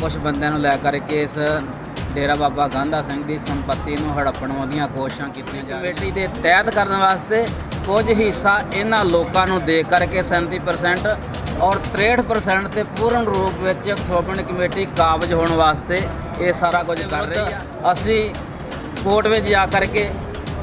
ਕੁਝ ਬੰਦਿਆਂ ਨੂੰ ਲੈ ਕਰਕੇ ਇਸ ਡੇਰਾ ਬਾਬਾ ਗਾਂਧਾ ਸਿੰਘ ਦੀ ਸੰਪਤੀ ਨੂੰ ਹੜੱਪਣ ਦੀਆਂ ਕੋਸ਼ਿਸ਼ਾਂ ਕੀਤੀਆਂ ਜਾ ਰਹੀਆਂ। ਕਮੇਟੀ ਦੇ ਤਹਿਤ ਕਰਨ ਵਾਸਤੇ ਕੁਝ ਹਿੱਸਾ ਇਹਨਾਂ ਲੋਕਾਂ ਨੂੰ ਦੇ ਕਰਕੇ 37% ਔਰ 63% ਤੇ ਪੂਰਨ ਰੂਪ ਵਿੱਚ ਸ਼੍ਰੋਮਣੀ ਕਮੇਟੀ ਕਾਬਜ ਹੋਣ ਵਾਸਤੇ ਇਹ ਸਾਰਾ ਕੁਝ ਕਰ ਰਹੀ ਆ। ਅਸੀਂ ਕੋਰਟ ਵਿੱਚ ਜਾ ਕਰਕੇ,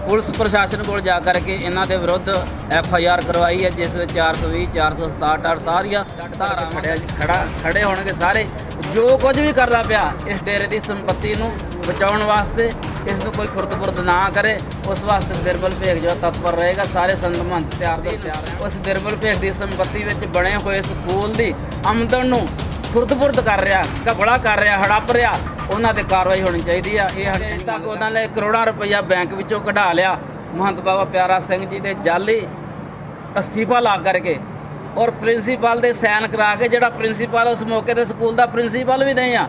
ਪੁਲਿਸ ਪ੍ਰਸ਼ਾਸਨ ਕੋਲ ਜਾ ਕਰਕੇ ਇਹਨਾਂ ਦੇ ਵਿਰੁੱਧ ਐਫ ਆਈ ਆਰ ਕਰਵਾਈ ਹੈ, ਜਿਸ ਵਿੱਚ 420 467 ਔਰ ਸਾਰੀਆਂ ਧਾਰਾਵਾਂ ਖੜਿਆ ਖੜਾ ਖੜੇ ਹੋਣਗੇ ਸਾਰੇ। ਜੋ ਕੁਝ ਵੀ ਕਰਦਾ ਪਿਆ ਇਸ ਡੇਰੇ ਦੀ ਸੰਪਤੀ ਨੂੰ ਬਚਾਉਣ ਵਾਸਤੇ ਇਸ ਨੂੰ ਕੋਈ ਖੁਰਦਬੁਰਦ ਨਾ ਕਰੇ ਉਸ ਵਾਸਤੇ ਨਿਰਮਲ ਭੇਖ ਜੋ ਤਤਪਰ ਰਹੇਗਾ ਸਾਰੇ ਸੰਤ ਮਹੰਤ ਤਿਆਰ ਤਿਆਰ ਉਸ ਨਿਰਮਲ ਭੇਖ ਦੀ ਸੰਪਤੀ ਵਿੱਚ ਬਣੇ ਹੋਏ ਸਕੂਲ ਦੀ ਆਮਦਨ ਨੂੰ ਖੁਰਦਬੁਰਦ ਕਰ ਰਿਹਾ ਘਪਲਾ ਕਰ ਰਿਹਾ ਹੜੱਪ ਰਿਹਾ ਉਹਨਾਂ ਤੇ ਕਾਰਵਾਈ ਹੋਣੀ ਚਾਹੀਦੀ ਆ। ਇਹ ਹਜੇ ਤੱਕ ਉਹਨਾਂ ਨੇ ਕਰੋੜਾਂ ਰੁਪਈਆ ਬੈਂਕ ਵਿੱਚੋਂ ਕਢਾ ਲਿਆ। ਮਹੰਤ ਬਾਬਾ ਪਿਆਰਾ ਸਿੰਘ ਜੀ ਦੇ ਜਾਲੀ ਅਸਤੀਫਾ ਲਾ ਕਰਕੇ ਔਰ ਪ੍ਰਿੰਸੀਪਲ ਦੇ ਸਾਈਨ ਕਰਾ ਕੇ ਜਿਹੜਾ ਪ੍ਰਿੰਸੀਪਲ ਉਸ ਮੌਕੇ ਤੇ ਸਕੂਲ ਦਾ ਪ੍ਰਿੰਸੀਪਲ ਵੀ ਨਹੀਂ ਆ,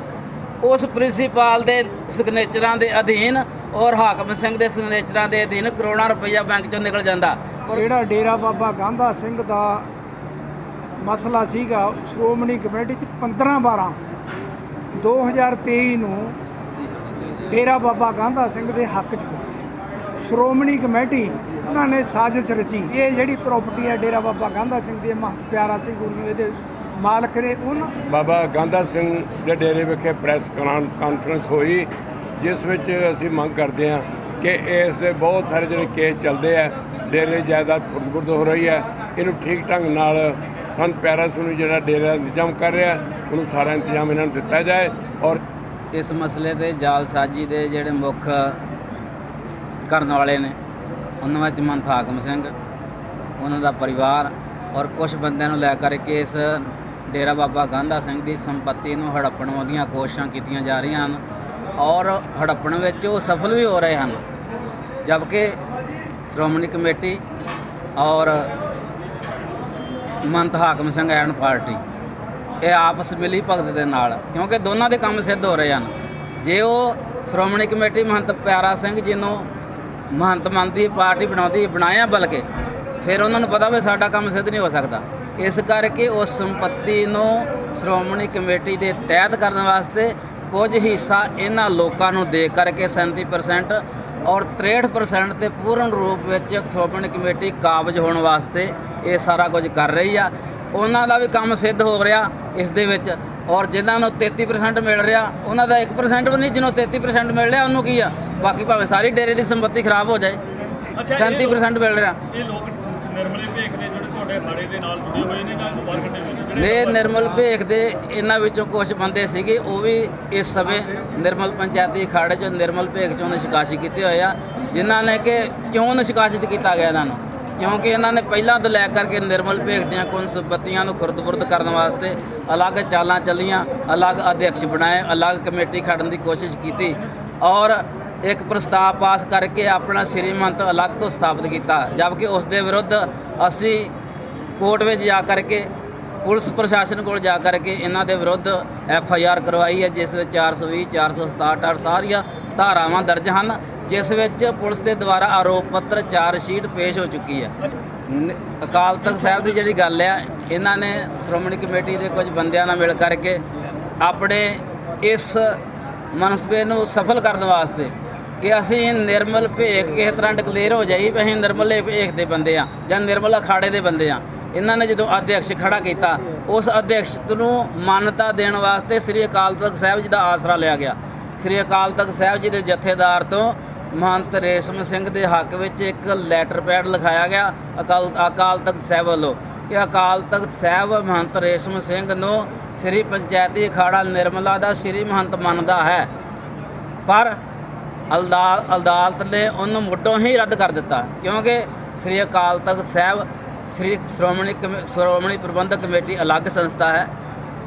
ਉਸ ਪ੍ਰਿੰਸੀਪਲ ਦੇ ਸਿਗਨੇਚਰਾਂ ਦੇ ਅਧੀਨ ਔਰ ਹਾਕਮ ਸਿੰਘ ਦੇ ਸਿਗਨੇਚਰਾਂ ਦੇ ਅਧੀਨ ਕਰੋੜਾਂ ਰੁਪਈਆ ਬੈਂਕ ਚੋਂ ਨਿਕਲ ਜਾਂਦਾ। ਔਰ ਜਿਹੜਾ ਡੇਰਾ ਬਾਬਾ ਗਾਂਧਾ ਸਿੰਘ ਦਾ ਮਸਲਾ ਸੀਗਾ, ਸ਼੍ਰੋਮਣੀ ਕਮੇਟੀ ਚ 15 12 2023 ਨੂੰ ਡੇਰਾ ਬਾਬਾ ਗਾਂਧਾ ਸਿੰਘ ਦੇ ਹੱਕ ਚ ਹੋ ਗਿਆ ਸ਼੍ਰੋਮਣੀ ਕਮੇਟੀ ਉਹਨਾਂ ਨੇ ਸਾਜ਼ਿਸ਼ ਰਚੀ। ਇਹ ਜਿਹੜੀ ਪ੍ਰਾਪਰਟੀ ਹੈ ਡੇਰਾ ਬਾਬਾ ਗਾਂਧਾ ਸਿੰਘ ਦੀ ਇਹ ਮਹੰਤ ਪਿਆਰਾ ਸਿੰਘ ਗੁਰੂ ਇਹਦੇ ਮਾਲਕ ਨੇ ਉਹਨਾਂ ਬਾਬਾ ਗਾਂਧਾ ਸਿੰਘ ਦੇ ਡੇਰੇ ਵਿਖੇ ਪ੍ਰੈਸ ਕਾਨ- ਕਾਨਫਰੰਸ ਹੋਈ ਜਿਸ ਵਿੱਚ ਅਸੀਂ ਮੰਗ ਕਰਦੇ ਹਾਂ ਕਿ ਇਸ ਦੇ ਬਹੁਤ ਸਾਰੇ ਜਿਹੜੇ ਕੇਸ ਚੱਲਦੇ ਆ ਡੇਰੇ ਜਾਇਦਾਦ ਖੁਰਦਬੁਰਦ ਹੋ ਰਹੀ ਹੈ ਇਹਨੂੰ ਠੀਕ ਢੰਗ ਨਾਲ ਸੰਤ ਪਿਆਰਾ ਸਿੰਘ ਨੂੰ ਜਿਹੜਾ ਡੇਰਾ ਇੰਤਜ਼ਾਮ ਕਰ ਰਿਹਾ ਉਹਨੂੰ ਸਾਰਾ ਇੰਤਜ਼ਾਮ ਇਹਨਾਂ ਨੂੰ ਦਿੱਤਾ ਜਾਏ ਔਰ ਇਸ ਮਸਲੇ ਤੇ ਜਾਲਸਾਜੀ ਦੇ ਜਿਹੜੇ ਮੁੱਖ ਕਰਨ ਵਾਲੇ ਨੇ ਉਹਨਾਂ ਵਿੱਚ ਮਹੰਤ ਹਾਕਮ ਸਿੰਘ, ਉਹਨਾਂ ਦਾ ਪਰਿਵਾਰ ਔਰ ਕੁਝ ਬੰਦਿਆਂ ਨੂੰ ਲੈ ਕਰਕੇ ਇਸ ਡੇਰਾ ਬਾਬਾ ਗਾਂਧਾ ਸਿੰਘ ਦੀ ਸੰਪਤੀ ਨੂੰ ਹੜੱਪਣ ਦੀਆਂ ਕੋਸ਼ਿਸ਼ਾਂ ਕੀਤੀਆਂ ਜਾ ਰਹੀਆਂ ਹਨ ਔਰ ਹੜੱਪਣ ਵਿੱਚ ਉਹ ਸਫਲ ਵੀ ਹੋ ਰਹੇ ਹਨ। ਜਦਕਿ ਸ਼੍ਰੋਮਣੀ ਕਮੇਟੀ ਔਰ ਮੰਤ ਹਾਕਮ ਸਿੰਘ ਐਨ ਪਾਰਟੀ, ਇਹ ਆਪਸ ਮਿਲੀ ਭਗਤ ਦੇ ਨਾਲ, ਕਿਉਂਕਿ ਦੋਨਾਂ ਦੇ ਕੰਮ ਸਿੱਧ ਹੋ ਰਹੇ ਹਨ। ਜੇ ਉਹ ਸ਼੍ਰੋਮਣੀ ਕਮੇਟੀ ਮਹੰਤ ਪਿਆਰਾ ਸਿੰਘ ਜੀ ਨੂੰ ਮਹੰਤ ਮੰਨਦੀ ਪਾਰਟੀ ਬਣਾਉਂਦੀ, ਬਣਾਇਆ ਬਲਕਿ ਫਿਰ ਉਹਨਾਂ ਨੂੰ ਪਤਾ ਵੀ ਸਾਡਾ ਕੰਮ ਸਿੱਧ ਨਹੀਂ ਹੋ ਸਕਦਾ। ਇਸ ਕਰਕੇ ਉਸ ਸੰਪਤੀ ਨੂੰ ਸ਼੍ਰੋਮਣੀ ਕਮੇਟੀ ਦੇ ਤਹਿਤ ਕਰਨ ਵਾਸਤੇ ਕੁਝ ਹਿੱਸਾ ਇਹਨਾਂ ਲੋਕਾਂ ਨੂੰ ਦੇ ਕਰਕੇ 37% ਔਰ 63% ਤੇ ਪੂਰਨ ਰੂਪ ਵਿੱਚ ਸ਼੍ਰੋਮਣੀ ਕਮੇਟੀ ਕਾਬਜ ਹੋਣ ਵਾਸਤੇ ਇਹ ਸਾਰਾ ਕੁਝ ਕਰ ਰਹੀ ਆ। ਉਹਨਾਂ ਦਾ ਵੀ ਕੰਮ ਸਿੱਧ ਹੋ ਰਿਹਾ। ਇਸ ਦੇ ਵਿੱਚ ਔਰ ਜਿਨ੍ਹਾਂ ਨੂੰ 33% ਮਿਲ ਰਿਹਾ ਉਹਨਾਂ ਦਾ 1% ਵੀ ਨਹੀਂ ਜਿਹਨੂੰ 33% ਮਿਲ ਰਿਹਾ ਉਹਨੂੰ ਕੀ ਆ? ਬਾਕੀ ਭਾਵੇਂ ਸਾਰੀ ਡੇਰੇ ਦੀ ਸੰਪਤੀ ਖਰਾਬ ਹੋ ਜਾਏ 37% ਮਿਲ ਰਿਹਾ। ਇਹ ਲੋਕ ਨਿਰਮਲੇ ਭੇਖ ਦੇ ਜਿਹੜੇ ਤੁਹਾਡੇ ਅਖਾੜੇ ਦੇ ਨਾਲ ਜੁੜੇ ਹੋਏ ਨੇ ਜਾਂ ਇਹ ਤੋਂ ਬਾਹਰ ਕੱਢੇ ਹੋਏ ਨੇ ਨੇ ਨਿਰਮਲ ਭੇਖ ਦੇ ਇਹਨਾਂ ਵਿੱਚੋਂ ਕੁਝ ਬੰਦੇ ਸੀਗੇ ਉਹ ਵੀ ਇਸ ਸਮੇਂ ਨਿਰਮਲ ਪੰਚਾਇਤੀ ਅਖਾੜੇ ਚੋਂ ਨਿਰਮਲ ਭੇਖ ਚੋਂ ਨਿਸ਼ਕਾਸ਼ੀ ਕੀਤੇ ਹੋਏ ਆ ਜਿਨ੍ਹਾਂ ਨੇ ਕਿ ਕਿਉਂ ਨਿਸ਼ਕਾਸ਼ਿਤ ਕੀਤਾ ਗਿਆ ਇਹਨਾਂ ਨੂੰ? ਕਿਉਂਕਿ ਇਹਨਾਂ ਨੇ ਪਹਿਲਾਂ ਤੋਂ ਲੈ ਕਰਕੇ ਨਿਰਮਲ ਭੇਖ ਦੀਆਂ ਕੁਝ ਸੰਪਤੀਆਂ ਨੂੰ ਖੁਰਦਬੁਰਦ ਕਰਨ ਵਾਸਤੇ ਅਲੱਗ ਚਾਲਾਂ ਚੱਲੀਆਂ, ਅਲੱਗ ਅਧਿਕਸ਼ ਬਣਾਏ, ਅਲੱਗ ਕਮੇਟੀ ਖੜਨ ਦੀ ਕੋਸ਼ਿਸ਼ ਕੀਤੀ ਔਰ ਇੱਕ ਪ੍ਰਸਤਾਵ ਪਾਸ ਕਰਕੇ ਆਪਣਾ ਸ੍ਰੀਮੰਤ ਅਲੱਗ ਤੋਂ ਸਥਾਪਿਤ ਕੀਤਾ, ਜਦਕਿ ਉਸ ਦੇ ਵਿਰੁੱਧ ਅਸੀਂ ਕੋਰਟ ਵਿੱਚ ਜਾ ਕਰਕੇ ਪੁਲਿਸ ਪ੍ਰਸ਼ਾਸਨ ਕੋਲ ਜਾ ਕਰਕੇ ਇਹਨਾਂ ਦੇ ਵਿਰੁੱਧ ਐਫ ਆਈ ਆਰ ਕਰਵਾਈ ਹੈ, ਜਿਸ ਵਿੱਚ 420 467 ਔਰ ਸਾਰੀਆਂ ਧਾਰਾਵਾਂ ਦਰਜ ਹਨ, ਜਿਸ ਵਿੱਚ ਪੁਲਿਸ ਦੇ ਦੁਆਰਾ ਆਰੋਪ ਪੱਤਰ, ਚਾਰ ਸ਼ੀਟ ਪੇਸ਼ ਹੋ ਚੁੱਕੀ ਹੈ। ਨ- ਅਕਾਲ ਤਖਤ ਸਾਹਿਬ ਦੀ ਜਿਹੜੀ ਗੱਲ ਹੈ, ਇਹਨਾਂ ਨੇ ਸ਼੍ਰੋਮਣੀ ਕਮੇਟੀ ਦੇ ਕੁਝ ਬੰਦਿਆਂ ਨਾਲ ਮਿਲ ਕਰਕੇ ਆਪਣੇ ਇਸ ਮਨਸਬੇ ਨੂੰ ਸਫਲ ਕਰਨ ਵਾਸਤੇ ਕਿ ਅਸੀਂ ਨਿਰਮਲ ਭੇਖ ਕਿਸੇ ਤਰ੍ਹਾਂ ਡਿਕਲੇਅਰ ਹੋ ਜਾਈ ਵੀ ਅਸੀਂ ਨਿਰਮਲ ਭੇਖ ਦੇ ਬੰਦੇ ਆ ਜਾਂ ਨਿਰਮਲ ਅਖਾੜੇ ਦੇ ਬੰਦੇ ਆ ਇਹਨਾਂ ਨੇ ਜਦੋਂ ਅਧਿਕਸ਼ ਖੜਾ ਕੀਤਾ, ਉਸ ਅਧਿਕਸ਼ ਨੂੰ ਮਾਨਤਾ ਦੇਣ ਵਾਸਤੇ ਸ੍ਰੀ ਅਕਾਲ ਤਖਤ ਸਾਹਿਬ ਜੀ ਦਾ ਆਸਰਾ ਲਿਆ ਗਿਆ। ਸ੍ਰੀ ਅਕਾਲ ਤਖਤ ਸਾਹਿਬ ਜੀ ਦੇ ਜਥੇਦਾਰ ਤੋਂ ਮਹੰਤ ਰੇਸ਼ਮ ਸਿੰਘ ਦੇ ਹੱਕ ਵਿੱਚ ਇੱਕ ਲੈਟਰ ਪੈਡ ਲਿਖਾਇਆ ਗਿਆ ਅਕਾਲ ਅਕਾਲ ਤਖਤ ਸਾਹਿਬ ਵੱਲੋਂ ਕਿ ਅਕਾਲ ਤਖਤ ਸਾਹਿਬ ਮਹੰਤ ਰੇਸ਼ਮ ਸਿੰਘ ਨੂੰ ਸ੍ਰੀ ਪੰਚਾਇਤੀ ਅਖਾੜਾ ਨਿਰਮਲਾ ਦਾ ਸ੍ਰੀ ਮਹੰਤ ਮੰਨਦਾ ਹੈ। ਪਰ ਅਲਦਾ- ਅਦਾਲਤ ਨੇ ਉਹਨੂੰ ਮੁੱਢੋਂ ਹੀ ਰੱਦ ਕਰ ਦਿੱਤਾ ਕਿਉਂਕਿ ਸ੍ਰੀ ਅਕਾਲ ਤਖਤ ਸਾਹਿਬ ਸ੍ਰੀ ਸ਼੍ਰੋਮਣੀ ਕਮੇ- ਸ਼੍ਰੋਮਣੀ ਪ੍ਰਬੰਧਕ ਕਮੇਟੀ ਅਲੱਗ ਸੰਸਥਾ ਹੈ,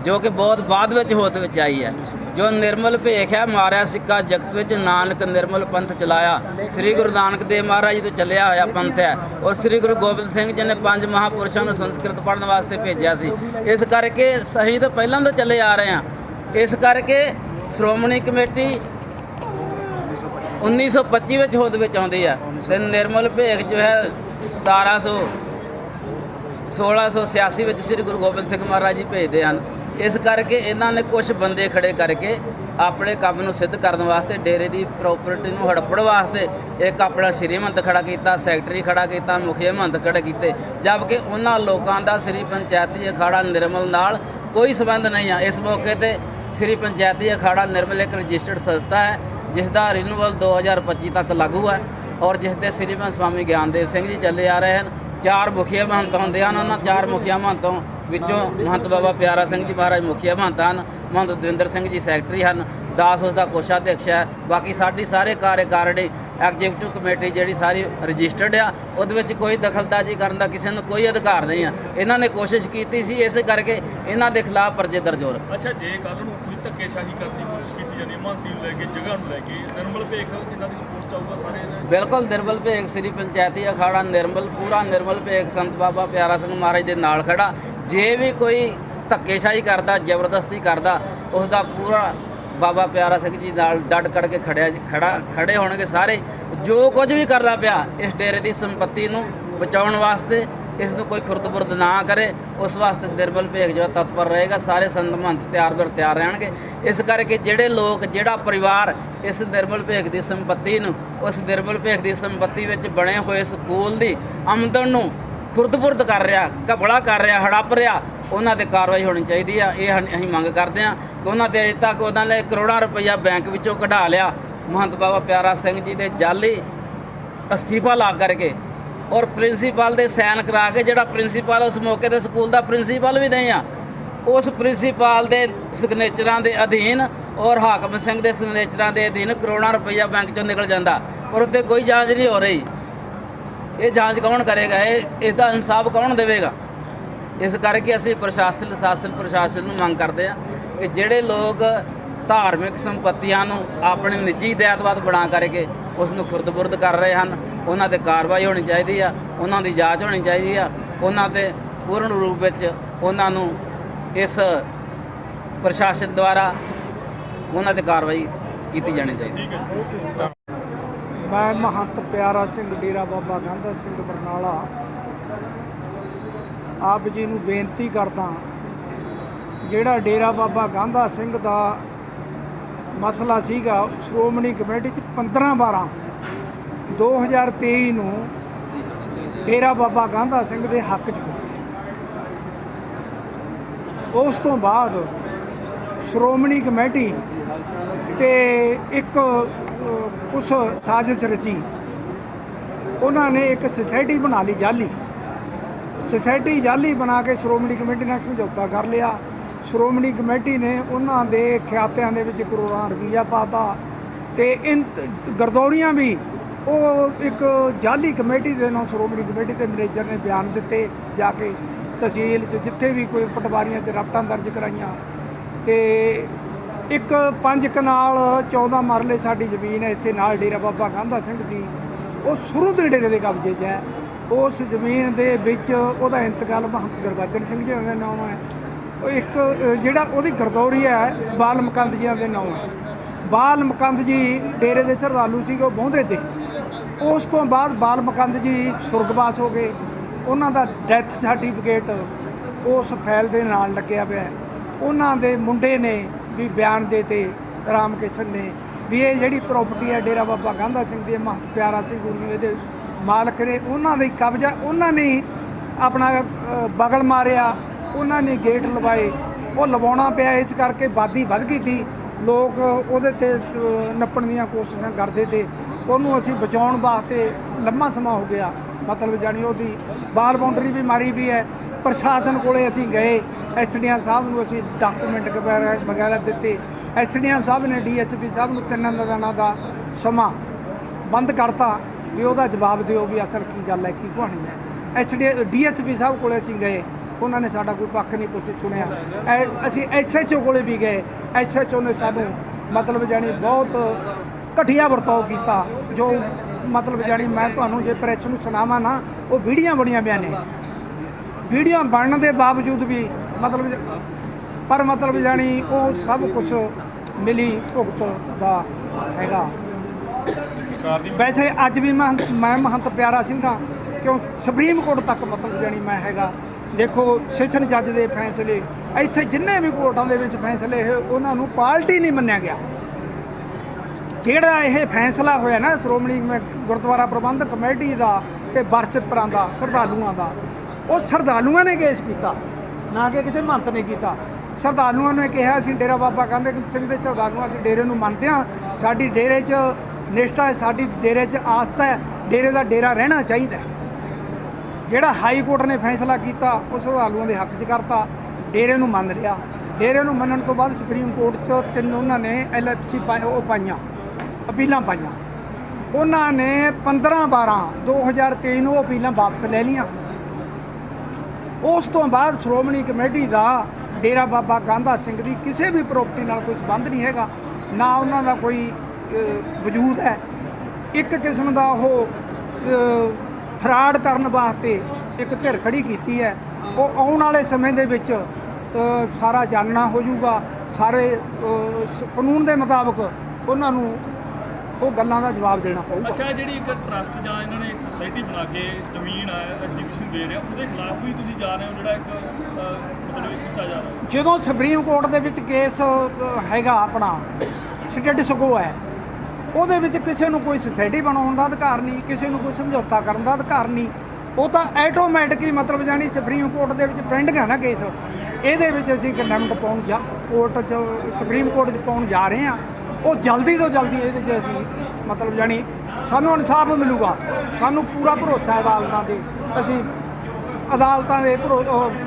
ਜੋ ਕਿ ਬਹੁਤ ਬਾਅਦ ਵਿੱਚ ਹੋਤ ਵਿੱਚ ਆਈ ਹੈ। ਜੋ ਨਿਰਮਲ ਭੇਖ ਹੈ, ਮਾਰਿਆ ਸਿੱਕਾ ਜਗਤ ਵਿੱਚ ਨਾਨਕ ਨਿਰਮਲ ਪੰਥ ਚਲਾਇਆ। ਸ੍ਰੀ ਗੁਰੂ ਨਾਨਕ ਦੇਵ ਮਹਾਰਾਜ ਜੀ ਤੋਂ ਚੱਲਿਆ ਹੋਇਆ ਪੰਥ ਹੈ ਔਰ ਸ੍ਰੀ ਗੁਰੂ ਗੋਬਿੰਦ ਸਿੰਘ ਜੀ ਨੇ ਪੰਜ ਮਹਾਪੁਰਸ਼ਾਂ ਨੂੰ ਸੰਸਕ੍ਰਿਤ ਪੜ੍ਹਨ ਵਾਸਤੇ ਭੇਜਿਆ ਸੀ। ਇਸ ਕਰਕੇ ਸਹੀ ਤਾਂ ਪਹਿਲਾਂ ਤੋਂ ਚੱਲੇ ਆ ਰਹੇ ਆ ਇਸ ਕਰਕੇ ਸ਼੍ਰੋਮਣੀ ਕਮੇਟੀ 1925 ਵਿੱਚ ਹੋਂਦ ਵਿੱਚ ਆਉਂਦੀ ਆ ਤੇ ਨਿਰਮਲ ਭੇਖ ਜੋ ਹੈ 1700 1686 ਵਿੱਚ ਸ੍ਰੀ ਗੁਰੂ ਗੋਬਿੰਦ ਸਿੰਘ ਮਹਾਰਾਜ ਜੀ ਭੇਜਦੇ ਹਨ। ਇਸ ਕਰਕੇ ਇਹਨਾਂ ਨੇ ਕੁਝ ਬੰਦੇ ਖੜੇ ਕਰਕੇ ਆਪਣੇ ਕੰਮ ਨੂੰ ਸਿੱਧ ਕਰਨ ਵਾਸਤੇ, ਡੇਰੇ ਦੀ ਪ੍ਰਾਪਰਟੀ ਨੂੰ ਹੜੱਪਣ ਵਾਸਤੇ ਇੱਕ ਆਪਣਾ ਸ੍ਰੀ ਮੰਤ ਖੜਾ ਕੀਤਾ, ਸੈਕਟਰੀ ਖੜਾ ਕੀਤਾ ਮੁਖੀਆ ਮੰਤ ਖੜੇ ਕੀਤੇ। ਜਦਕਿ ਉਹਨਾਂ ਲੋਕਾਂ ਦਾ ਸ੍ਰੀ ਪੰਚਾਇਤੀ ਅਖਾੜਾ ਨਿਰਮਲ ਨਾਲ ਕੋਈ ਸਬੰਧ ਨਹੀਂ ਆ। ਇਸ ਮੌਕੇ ਤੇ ਸ੍ਰੀ ਪੰਚਾਇਤੀ ਅਖਾੜਾ ਨਿਰਮਲ ਇੱਕ ਰਜਿਸਟਰਡ ਸੰਸਥਾ ਹੈ, ਜਿਸ ਦਾ ਰਿਨਿਊਅਲ 2025 ਤੱਕ ਲਾਗੂ ਹੈ ਔਰ ਜਿਸ 'ਤੇ ਸ੍ਰੀਮੰਤ ਸਵਾਮੀ ਗਿਆਨਦੇਵ ਸਿੰਘ ਜੀ ਚੱਲੇ ਆ ਰਹੇ ਹਨ। ਚਾਰ ਮੁਖੀਆ ਮਹੰਤ ਹੁੰਦੇ ਹਨ, ਉਹਨਾਂ ਚਾਰ ਮੁਖੀਆ ਮਹੰਤੋਂ ਵਿੱਚੋਂ ਮਹੰਤ ਬਾਬਾ ਪਿਆਰਾ ਸਿੰਘ ਜੀ ਮਹਾਰਾਜ ਮੁਖੀਆ ਮਹੰਤ ਹਨ, ਮਹੰਤ ਦਵਿੰਦਰ ਸਿੰਘ ਜੀ ਸੈਕਟਰੀ ਹਨ, ਦਾਸ ਉਸ ਦਾ ਕੋਸ਼ਾਧਿਕਸ਼ ਹੈ, ਬਾਕੀ ਸਾਡੀ ਸਾਰੇ ਕਾਰਜਕਾਰਣੀ ਐਗਜੀਕਿਊਟਿਵ ਕਮੇਟੀ ਜਿਹੜੀ ਸਾਰੀ ਰਜਿਸਟਰਡ ਆ, ਉਹਦੇ ਵਿੱਚ ਕੋਈ ਦਖਲਦਾਜ਼ੀ ਕਰਨ ਦਾ ਕਿਸੇ ਨੂੰ ਕੋਈ ਅਧਿਕਾਰ ਨਹੀਂ ਆ। ਇਹਨਾਂ ਨੇ ਕੋਸ਼ਿਸ਼ ਕੀਤੀ ਸੀ, ਇਸ ਕਰਕੇ ਇਹਨਾਂ ਦੇ ਖਿਲਾਫ ਪਰਚੇ ਦਰਜ ਹੋ ਅੱਛਾ, ਜੇ ਕੱਲ ਨੂੰ ਕੋਈ ਧੱਕੇਸ਼ਾਹੀ ਕਰਨ ਦੀ ਕੋਸ਼ਿਸ਼ ਕੀਤੀ ਜਾਂਦੀ ਹੈ ਲੈ ਕੇ, ਜਗ੍ਹਾ ਨੂੰ ਲੈ ਕੇ ਨਿਰਮਲ ਭੇਖ ਇਹਨਾਂ ਦੀ ਸਪੋਰਟ ਚਾਹੂਗਾ ਸਾਰੇ ਇਹਦੇ? ਬਿਲਕੁਲ ਨਿਰਮਲ ਭੇਖ, ਸ੍ਰੀ ਪੰਚਾਇਤੀ ਅਖਾੜਾ, ਨਿਰਮਲ, ਪੂਰਾ ਨਿਰਮਲ ਭੇਖ, ਸੰਤ ਬਾਬਾ ਪਿਆਰਾ ਸਿੰਘ ਮਹਾਰਾਜ ਦੇ ਨਾਲ ਖੜਾ ਜੇ ਵੀ ਕੋਈ ਧੱਕੇਸ਼ਾਹੀ ਕਰਦਾ, ਜ਼ਬਰਦਸਤੀ ਕਰਦਾ ਉਸ ਦਾ ਪੂਰਾ ਬਾਬਾ ਪਿਆਰਾ ਸਿੰਘ ਜੀ ਨਾਲ ਡਟ ਕੜ ਕੇ ਖੜਿਆ ਖੜਾ, ਖੜੇ ਹੋਣਗੇ ਸਾਰੇ ਜੋ ਕੁਝ ਵੀ ਕਰਦਾ ਪਿਆ, ਇਸ ਡੇਰੇ ਦੀ ਸੰਪਤੀ ਨੂੰ ਬਚਾਉਣ ਵਾਸਤੇ ਇਸ ਨੂੰ ਕੋਈ ਖੁਰਦ-ਬੁਰਦ ਨਾ ਕਰੇ, ਉਸ ਵਾਸਤੇ ਨਿਰਮਲ ਭੇਖ ਜੋ ਤਤਪਰ ਰਹੇਗਾ, ਸਾਰੇ ਸੰਤ ਮਹੰਤ ਤਿਆਰ ਬਰ ਤਿਆਰ ਰਹਿਣਗੇ। ਇਸ ਕਰਕੇ ਜਿਹੜੇ ਲੋਕ, ਜਿਹੜਾ ਪਰਿਵਾਰ ਇਸ ਨਿਰਮਲ ਭੇਖ ਦੀ ਸੰਪਤੀ ਨੂੰ, ਉਸ ਨਿਰਮਲ ਭੇਖ ਦੀ ਸੰਪત્ਤੀ ਵਿੱਚ ਬਣੇ ਹੋਏ ਸਕੂਲ ਦੀ ਆਮਦਨ ਨੂੰ ਖੁਰਦਬੁਰਦ ਕਰ ਰਿਹਾ, ਘਪਲਾ ਕਰ ਰਿਹਾ, ਹੜੱਪ ਰਿਹਾ, ਉਹਨਾਂ ਤੇ ਕਾਰਵਾਈ ਹੋਣੀ ਚਾਹੀਦੀ ਆ। ਇਹ ਅਸੀਂ ਮੰਗ ਕਰਦੇ ਆ ਕਿ ਉਹਨਾਂ ਤੇ ਅਜੇ ਤੱਕ ਉਹਨਾਂ ਨੇ ਕਰੋੜਾਂ ਰੁਪਈਆ ਬੈਂਕ ਵਿੱਚੋਂ ਕਢਾ ਲਿਆ। ਮਹੰਤ ਬਾਬਾ ਪਿਆਰਾ ਸਿੰਘ ਜੀ ਦੇ ਜਾਲੀ ਅਸਤੀਫਾ ਲਾ ਕਰਕੇ ਔਰ ਪ੍ਰਿੰਸੀਪਲ ਦੇ ਸਾਈਨ ਕਰਾ ਕੇ ਜਿਹੜਾ ਪ੍ਰਿੰਸੀਪਲ ਉਸ ਮੌਕੇ ਤੇ ਸਕੂਲ ਦਾ ਪ੍ਰਿੰਸੀਪਲ ਵੀ ਨਹੀਂ ਆ, ਉਸ ਪ੍ਰਿੰਸੀਪਲ ਦੇ ਸਿਗਨੇਚਰਾਂ ਦੇ ਅਧੀਨ ਔਰ ਹਾਕਮ ਸਿੰਘ ਦੇ ਸਿਗਨੇਚਰਾਂ ਦੇ ਅਧੀਨ ਕਰੋੜਾਂ ਰੁਪਈਆ ਬੈਂਕ ਚੋਂ ਨਿਕਲ ਜਾਂਦਾ ਪਰ ਉੱਤੇ ਕੋਈ ਜਾਂਚ ਨਹੀਂ ਹੋ ਰਹੀ। ਇਹ ਜਾਂਚ ਕੌਣ ਕਰੇਗਾ? ਇਹ ਇਸ ਦਾ ਇਨਸਾਫ ਕੌਣ ਦੇਵੇਗਾ? ਇਸ ਕਰਕੇ ਅਸੀਂ ਪ੍ਰਸ਼ਾਸਨ, ਸ਼ਾਸਨ ਪ੍ਰਸ਼ਾਸਨ ਨੂੰ ਮੰਗ ਕਰਦੇ ਆ ਕਿ ਜਿਹੜੇ ਲੋਕ ਧਾਰਮਿਕ ਸੰਪਤੀਆਂ ਨੂੰ ਆਪਣੇ ਨਿੱਜੀ ਦਾਇਤਵਾਦ ਬਣਾ ਕਰਕੇ ਉਸ ਨੂੰ ਖੁਰਦ-ਬੁਰਦ ਕਰ ਰਹੇ ਹਨ ਉਹਨਾਂ ਤੇ ਕਾਰਵਾਈ ਹੋਣੀ ਚਾਹੀਦੀ ਆ ਉਹਨਾਂ ਦੀ ਜਾਂਚ ਹੋਣੀ ਚਾਹੀਦੀ ਆ ਉਹਨਾਂ ਤੇ ਪੂਰਨ ਰੂਪ ਵਿੱਚ ਉਹਨਾਂ ਨੂੰ ਇਸ ਪ੍ਰਸ਼ਾਸਨ ਦੁਆਰਾ ਉਹਨਾਂ ਤੇ ਕਾਰਵਾਈ ਕੀਤੀ ਜਾਣੀ ਚਾਹੀਦੀ। ਹੈ ਮੈਂ ਮਹੰਤ ਪਿਆਰਾ ਸਿੰਘ ਡੇਰਾ ਬਾਬਾ ਗਾਂਧਾ ਸਿੰਘ ਬਰਨਾਲਾ। ਆਪ ਜੀ ਨੂੰ ਬੇਨਤੀ ਕਰਦਾ ਜਿਹੜਾ ਡੇਰਾ ਬਾਬਾ ਗਾਂਧਾ ਸਿੰਘ ਦਾ ਮਸਲਾ ਸੀਗਾ ਸ਼੍ਰੋਮਣੀ ਕਮੇਟੀ ਚ 15 12 2023 ਨੂੰ ਡੇਰਾ ਬਾਬਾ ਗਾਂਧਾ ਸਿੰਘ ਦੇ ਹੱਕ 'ਚ ਹੋ ਗਿਆ ਉਸ ਤੋਂ ਬਾਅਦ ਸ਼੍ਰੋਮਣੀ ਕਮੇਟੀ ਤੇ ਇੱਕ ਉਸ ਸਾਜ਼ਿਸ਼ ਰਚੀ। ਉਹਨਾਂ ਨੇ ਇੱਕ ਸੁਸਾਇਟੀ ਬਣਾ ਲਈ ਜਾਲੀ। ਸੁਸਾਇਟੀ ਜਾਲੀ ਬਣਾ ਕੇ ਸ਼੍ਰੋਮਣੀ ਕਮੇਟੀ ਨਾਲ ਸਮਝੌਤਾ ਕਰ ਲਿਆ। ਸ਼੍ਰੋਮਣੀ ਕਮੇਟੀ ਨੇ ਉਹਨਾਂ ਦੇ ਖਾਤਿਆਂ ਦੇ ਵਿੱਚ ਕਰੋੜਾਂ ਰੁਪਈਆ ਪਾਤਾ ਤੇ ਇਨ ਗਰਦੌਰੀਆਂ ਵੀ ਉਹ ਇੱਕ ਜਾਲੀ ਕਮੇਟੀ ਦੇ ਨਾਲ, ਸ਼੍ਰੋਮਣੀ ਕਮੇਟੀ ਦੇ ਮੈਨੇਜਰ ਨੇ ਬਿਆਨ ਦਿੱਤੇ ਜਾ ਕੇ, ਤਹਿਸੀਲ 'ਚ ਜਿੱਥੇ ਵੀ ਕੋਈ ਪਟਵਾਰੀਆਂ 'ਚ ਰਪਟਾਂ ਦਰਜ ਕਰਾਈਆਂ। ਤੇ ਇੱਕ ਪੰਜ ਕਨਾਲ 14 ਮਰਲੇ ਸਾਡੀ ਜ਼ਮੀਨ ਹੈ, ਇੱਥੇ ਨਾਲ ਡੇਰਾ ਬਾਬਾ ਗਾਂਧਾ ਸਿੰਘ ਦੀ। ਉਹ ਸ਼ੁਰੂ ਦੇ ਡੇਰੇ ਦੇ ਕਬਜ਼ੇ 'ਚ ਹੈ। ਉਸ ਜ਼ਮੀਨ ਦੇ ਵਿੱਚ ਉਹਦਾ ਇੰਤਕਾਲ ਮਹੰਤ ਗੁਰਬਚਨ ਸਿੰਘ ਜੀ ਦਾ ਨਾਮ ਹੈ। ਉਹ ਇੱਕ, ਜਿਹੜਾ ਉਹਦੀ ਗਰਦੌਰੀ ਹੈ ਬਾਲ ਮਕੰਦ ਜੀ ਦੇ ਨਾਮ ਹੈ। ਬਾਲ ਮਕੰਦ ਜੀ ਡੇਰੇ ਦੇ ਸ਼ਰਧਾਲੂ ਸੀ ਉਹ ਬਹੁੰਦੇ ਤੇ। ਉਸ ਤੋਂ ਬਾਅਦ ਬਾਲ ਮਕੰਦ ਜੀ ਸੁਰਗਵਾਸ ਹੋ ਗਏ। ਉਹਨਾਂ ਦਾ ਡੈਥ ਸਰਟੀਫਿਕੇਟ ਉਸ ਫਾਈਲ ਦੇ ਨਾਲ ਲੱਗਿਆ ਪਿਆ ਉਹਨਾਂ ਦੇ ਮੁੰਡੇ ਨੇ ਵੀ ਬਿਆਨ ਦੇ ਤੇ ਰਾਮ ਕਿਸ਼ਨ ਨੇ ਵੀ ਇਹ ਜਿਹੜੀ ਪ੍ਰਾਪਰਟੀ ਹੈ ਡੇਰਾ ਬਾਬਾ ਗਾਂਧਾ ਸਿੰਘ ਦੀ ਮਹੰਤ ਪਿਆਰਾ ਸਿੰਘ ਗੁਰੂ ਇਹਦੇ ਮਾਲਕ ਨੇ, ਉਹਨਾਂ ਦਾ ਕਬਜ਼ਾ, ਉਹਨਾਂ ਨੇ ਆਪਣਾ ਬਗਲ ਮਾਰਿਆ, ਉਹਨਾਂ ਨੇ ਗੇਟ ਲਵਾਏ। ਉਹ ਲਵਾਉਣਾ ਪਿਆ, ਇਸ ਕਰਕੇ ਬਾਦੀ ਵੱਧ ਗਈ ਸੀ। ਲੋਕ ਉਹਦੇ ਤੇ ਨੱਪਣ ਦੀਆਂ ਕੋਸ਼ਿਸ਼ਾਂ ਕਰਦੇ ਤੇ ਉਹਨੂੰ ਅਸੀਂ ਬਚਾਉਣ ਵਾਸਤੇ ਲੰਮਾ ਸਮਾਂ ਹੋ ਗਿਆ। ਮਤਲਬ ਜਾਣੀ ਉਹਦੀ ਬਾਲ ਬਾਉਂਡਰੀ ਵੀ ਮਾਰੀ ਵੀ ਹੈ। ਪ੍ਰਸ਼ਾਸਨ ਕੋਲੇ ਅਸੀਂ ਗਏ। ਐਸਡੀਐਮ ਸਾਹਿਬ ਨੂੰ ਅਸੀਂ ਡਾਕੂਮੈਂਟ ਵਗੈਰਾ ਵਗੈਰਾ ਦਿੱਤੇ। ਐਸਡੀਐਮ ਸਾਹਿਬ ਨੇ ਡੀਐਸਪੀ ਸਾਹਿਬ ਨੂੰ ਤਿੰਨ ਦਿਨਾਂ ਦਾ ਸਮਾਂ ਬੰਦ ਕਰਤਾ ਵੀ ਉਹਦਾ ਜਵਾਬ ਦਿਓ ਵੀ ਅਸਲ ਕੀ ਗੱਲ ਹੈ, ਕੀ ਕਹਾਣੀ ਹੈ। ਐਸਡੀ ਡੀਐਸਪੀ ਸਾਹਿਬ ਕੋਲੇ ਅਸੀਂ ਗਏ। ਉਹਨਾਂ ਨੇ ਸਾਡਾ ਕੋਈ ਪੱਖ ਨਹੀਂ ਪੁੱਛ ਸੁਣਿਆ। ਐ- ਅਸੀਂ ਐਸਐਚਓ ਕੋਲੇ ਵੀ ਗਏ। ਐਸਐਚਓ ਨੇ ਸਾਨੂੰ ਮਤਲਬ ਜਾਣੀ ਬਹੁਤ ਘਟੀਆ ਵਰਤਾਓ ਕੀਤਾ ਜੋ ਮਤਲਬ ਜਾਣੀ ਮੈਂ ਤੁਹਾਨੂੰ ਜੇ ਪ੍ਰੈਸ ਨੂੰ ਸੁਣਾਵਾਂ ਨਾ ਉਹ ਵੀਡੀਓ ਬਣੀਆਂ ਪਿਆ ਨੇ। ਵੀਡੀਓ ਬਣਨ ਦੇ ਬਾਵਜੂਦ ਵੀ ਮਤਲਬ ਪਰ ਮਤਲਬ ਜਾਣੀ ਉਹ ਸਭ ਕੁਝ ਮਿਲੀ ਭੁਗਤ ਦਾ ਹੈਗਾ। ਵੈਸੇ ਅੱਜ ਵੀ ਮੈਂ ਮੈਂ ਮਹੰਤ ਪਿਆਰਾ ਸਿੰਘ ਕਿਉਂ ਸੁਪਰੀਮ ਕੋਰਟ ਤੱਕ ਮਤਲਬ ਜਾਣੀ ਮੈਂ ਹੈਗਾ। ਦੇਖੋ ਸੈਸ਼ਨ ਜੱਜ ਦੇ ਫੈਸਲੇ ਇੱਥੇ ਜਿੰਨੇ ਵੀ ਕੋਰਟਾਂ ਦੇ ਵਿੱਚ ਫੈਸਲੇ ਹੋਏ ਉਹਨਾਂ ਨੂੰ ਪਾਰਟੀ ਨਹੀਂ ਮੰਨਿਆ ਗਿਆ। ਜਿਹੜਾ ਇਹ ਫੈਸਲਾ ਹੋਇਆ ਨਾ ਸ਼੍ਰੋਮਣੀ ਗੁਰਦੁਆਰਾ ਪ੍ਰਬੰਧਕ ਕਮੇਟੀ ਦਾ ਤੇ ਬਰਸ਼ਪਰਾਂ ਦਾ, ਸ਼ਰਧਾਲੂਆਂ ਦਾ, ਉਹ ਸ਼ਰਧਾਲੂਆਂ ਨੇ ਕੇਸ ਕੀਤਾ, ਨਾ ਕਿ ਕਿਸੇ ਮਹੰਤ ਨੇ ਕੀਤਾ। ਸ਼ਰਧਾਲੂਆਂ ਨੇ ਕਿਹਾ, ਅਸੀਂ ਡੇਰਾ ਬਾਬਾ ਕਹਿੰਦੇ ਸਿੰਘ ਦੇ ਸ਼ਰਧਾਲੂਆਂ ਦੇ ਡੇਰੇ ਨੂੰ ਮੰਨਦੇ ਹਾਂ, ਸਾਡੀ ਡੇਰੇ 'ਚ ਨਿਸ਼ਠਾ ਹੈ, ਸਾਡੀ ਡੇਰੇ 'ਚ ਆਸਥਾ ਹੈ, ਡੇਰੇ ਦਾ ਡੇਰਾ ਰਹਿਣਾ ਚਾਹੀਦਾ ਜਿਹੜਾ ਹਾਈ ਕੋਰਟ ਨੇ ਫੈਸਲਾ ਕੀਤਾ, ਉਹ ਸ਼ਰਧਾਲੂਆਂ ਦੇ ਹੱਕ 'ਚ ਕਰਤਾ, ਡੇਰੇ ਨੂੰ ਮੰਨ ਲਿਆ। ਡੇਰੇ ਨੂੰ ਮੰਨਣ ਤੋਂ ਬਾਅਦ ਸੁਪਰੀਮ ਕੋਰਟ 'ਚ ਤਿੰਨ ਉਹਨਾਂ ਨੇ ਐਲਐਫਸੀ ਉਹ ਪਾਈਆਂ। ਅਪੀਲਾਂ ਪਾਈਆਂ। ਉਹਨਾਂ ਨੇ 15 12 2023 ਨੂੰ ਉਹ ਅਪੀਲਾਂ ਵਾਪਸ ਲੈ ਲਈਆਂ। ਉਸ ਤੋਂ ਬਾਅਦ ਸ਼੍ਰੋਮਣੀ ਕਮੇਟੀ ਦਾ ਡੇਰਾ ਬਾਬਾ ਗਾਂਧਾ ਸਿੰਘ ਦੀ ਕਿਸੇ ਵੀ ਪ੍ਰਾਪਰਟੀ ਨਾਲ ਕੋਈ ਸੰਬੰਧ ਨਹੀਂ ਹੈਗਾ, ਨਾ ਉਹਨਾਂ ਦਾ ਕੋਈ ਵਜੂਦ ਹੈ। ਇੱਕ ਕਿਸਮ ਦਾ ਉਹ ਫਰਾਡ ਕਰਨ ਵਾਸਤੇ ਇੱਕ ਧਿਰ ਖੜੀ ਕੀਤੀ ਹੈ। ਉਹ ਆਉਣ ਵਾਲੇ ਸਮੇਂ ਦੇ ਵਿੱਚ ਸਾਰਾ ਜਾਣਨਾ ਹੋ ਜਾਊਗਾ। ਸਾਰੇ ਕਾਨੂੰਨ ਦੇ ਮੁਤਾਬਕ ਉਹਨਾਂ ਨੂੰ ਉਹ ਗੱਲਾਂ ਦਾ ਜਵਾਬ ਦੇਣਾ ਪਊਗਾ। ਅੱਛਾ ਜਿਹੜੀ ਇੱਕ ਟਰਸਟ ਜਾਂ ਇਹਨਾਂ ਨੇ ਸੁਸਾਇਟੀ ਬਣਾ ਕੇ ਜ਼ਮੀਨ ਆ ਐਗਜ਼ੀਬਿਸ਼ਨ ਦੇ ਰਿਹਾ ਉਹਦੇ ਖਿਲਾਫ ਵੀ ਤੁਸੀਂ ਜਾ ਰਹੇ ਹੋ ਜਿਹੜਾ ਇੱਕ ਮਤਲਬ ਕੀਤਾ ਜਾ ਰਿਹਾ? ਜਦੋਂ ਸੁਪਰੀਮ ਕੋਰਟ ਦੇ ਵਿੱਚ ਕੇਸ ਹੈਗਾ ਆਪਣਾ ਸਟੇਟਸ ਸਕੋ ਹੈ ਉਹਦੇ ਵਿੱਚ ਕਿਸੇ ਨੂੰ ਕੋਈ ਸੁਸਾਇਟੀ ਬਣਾਉਣ ਦਾ ਅਧਿਕਾਰ ਨਹੀਂ ਕਿਸੇ ਨੂੰ ਕੋਈ ਸਮਝੌਤਾ ਕਰਨ ਦਾ ਅਧਿਕਾਰ ਨਹੀਂ ਉਹ ਤਾਂ ਆਟੋਮੈਟਿਕਲੀ ਮਤਲਬ ਜਾਨੀ ਸੁਪਰੀਮ ਕੋਰਟ ਦੇ ਵਿੱਚ ਪੈਂਡਿੰਗ ਹੈ ਨਾ ਕੇਸ ਇਹਦੇ ਵਿੱਚ ਅਸੀਂ ਕੰਡੈਮਟ ਪਾਉਣ ਜਾ ਕੋਰਟ 'ਚ ਸੁਪਰੀਮ ਕੋਰਟ 'ਚ ਪਾਉਣ ਜਾ ਰਹੇ ਹਾਂ। ਉਹ ਜਲਦੀ ਤੋਂ ਜਲਦੀ ਇਹਦੇ 'ਚ ਅਸੀਂ ਮਤਲਬ ਜਾਨੀ ਸਾਨੂੰ ਇਨਸਾਫ ਮਿਲੂਗਾ ਸਾਨੂੰ ਪੂਰਾ ਭਰੋਸਾ ਹੈ ਅਦਾਲਤਾਂ ਤੇ ਅਸੀਂ ਅਦਾਲਤਾਂ ਦੇ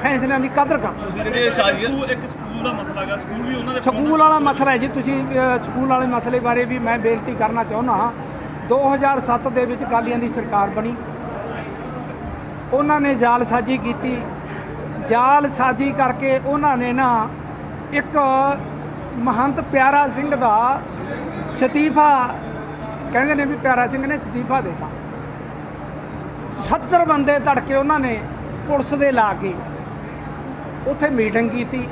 ਫੈਸਲਿਆਂ ਦੀ ਕਦਰ ਕਰਦੇ ਸਕੂਲ ਇੱਕ ਸਕੂਲ ਦਾ ਮਸਲਾ ਹੈਗਾ ਸਕੂਲ ਵੀ ਉਹਨਾਂ ਦੇ ਸਕੂਲ ਵਾਲਾ ਮਸਲਾ ਹੈ ਜੀ ਤੁਸੀਂ ਸਕੂਲ ਵਾਲੇ ਮਸਲੇ ਬਾਰੇ ਵੀ ਮੈਂ ਬੇਨਤੀ ਕਰਨਾ ਚਾਹੁੰਦਾ ਹਾਂ। 2007 ਦੇ ਵਿੱਚ ਅਕਾਲੀਆਂ ਦੀ ਸਰਕਾਰ ਬਣੀ। ਉਹਨਾਂ ਨੇ ਜਾਲਸਾਜ਼ੀ ਕੀਤੀ। ਜਾਲਸਾਜ਼ੀ ਕਰਕੇ ਉਹਨਾਂ ਨੇ ਨਾ ਇੱਕ ਮਹੰਤ ਪਿਆਰਾ ਸਿੰਘ ਦਾ ਸ਼ਤੀਫਾ, ਕਹਿੰਦੇ ਨੇ ਵੀ ਪਿਆਰਾ ਸਿੰਘ ਨੇ ਸਤੀਫਾ ਦਿੱਤਾ। 70 ਬੰਦੇ ਤੜਕੇ ਉਹਨਾਂ ਨੇ ਪੁਲਿਸ ਦੇ ਲਾ ਕੇ ਉੱਥੇ ਮੀਟਿੰਗ ਕੀਤੀ।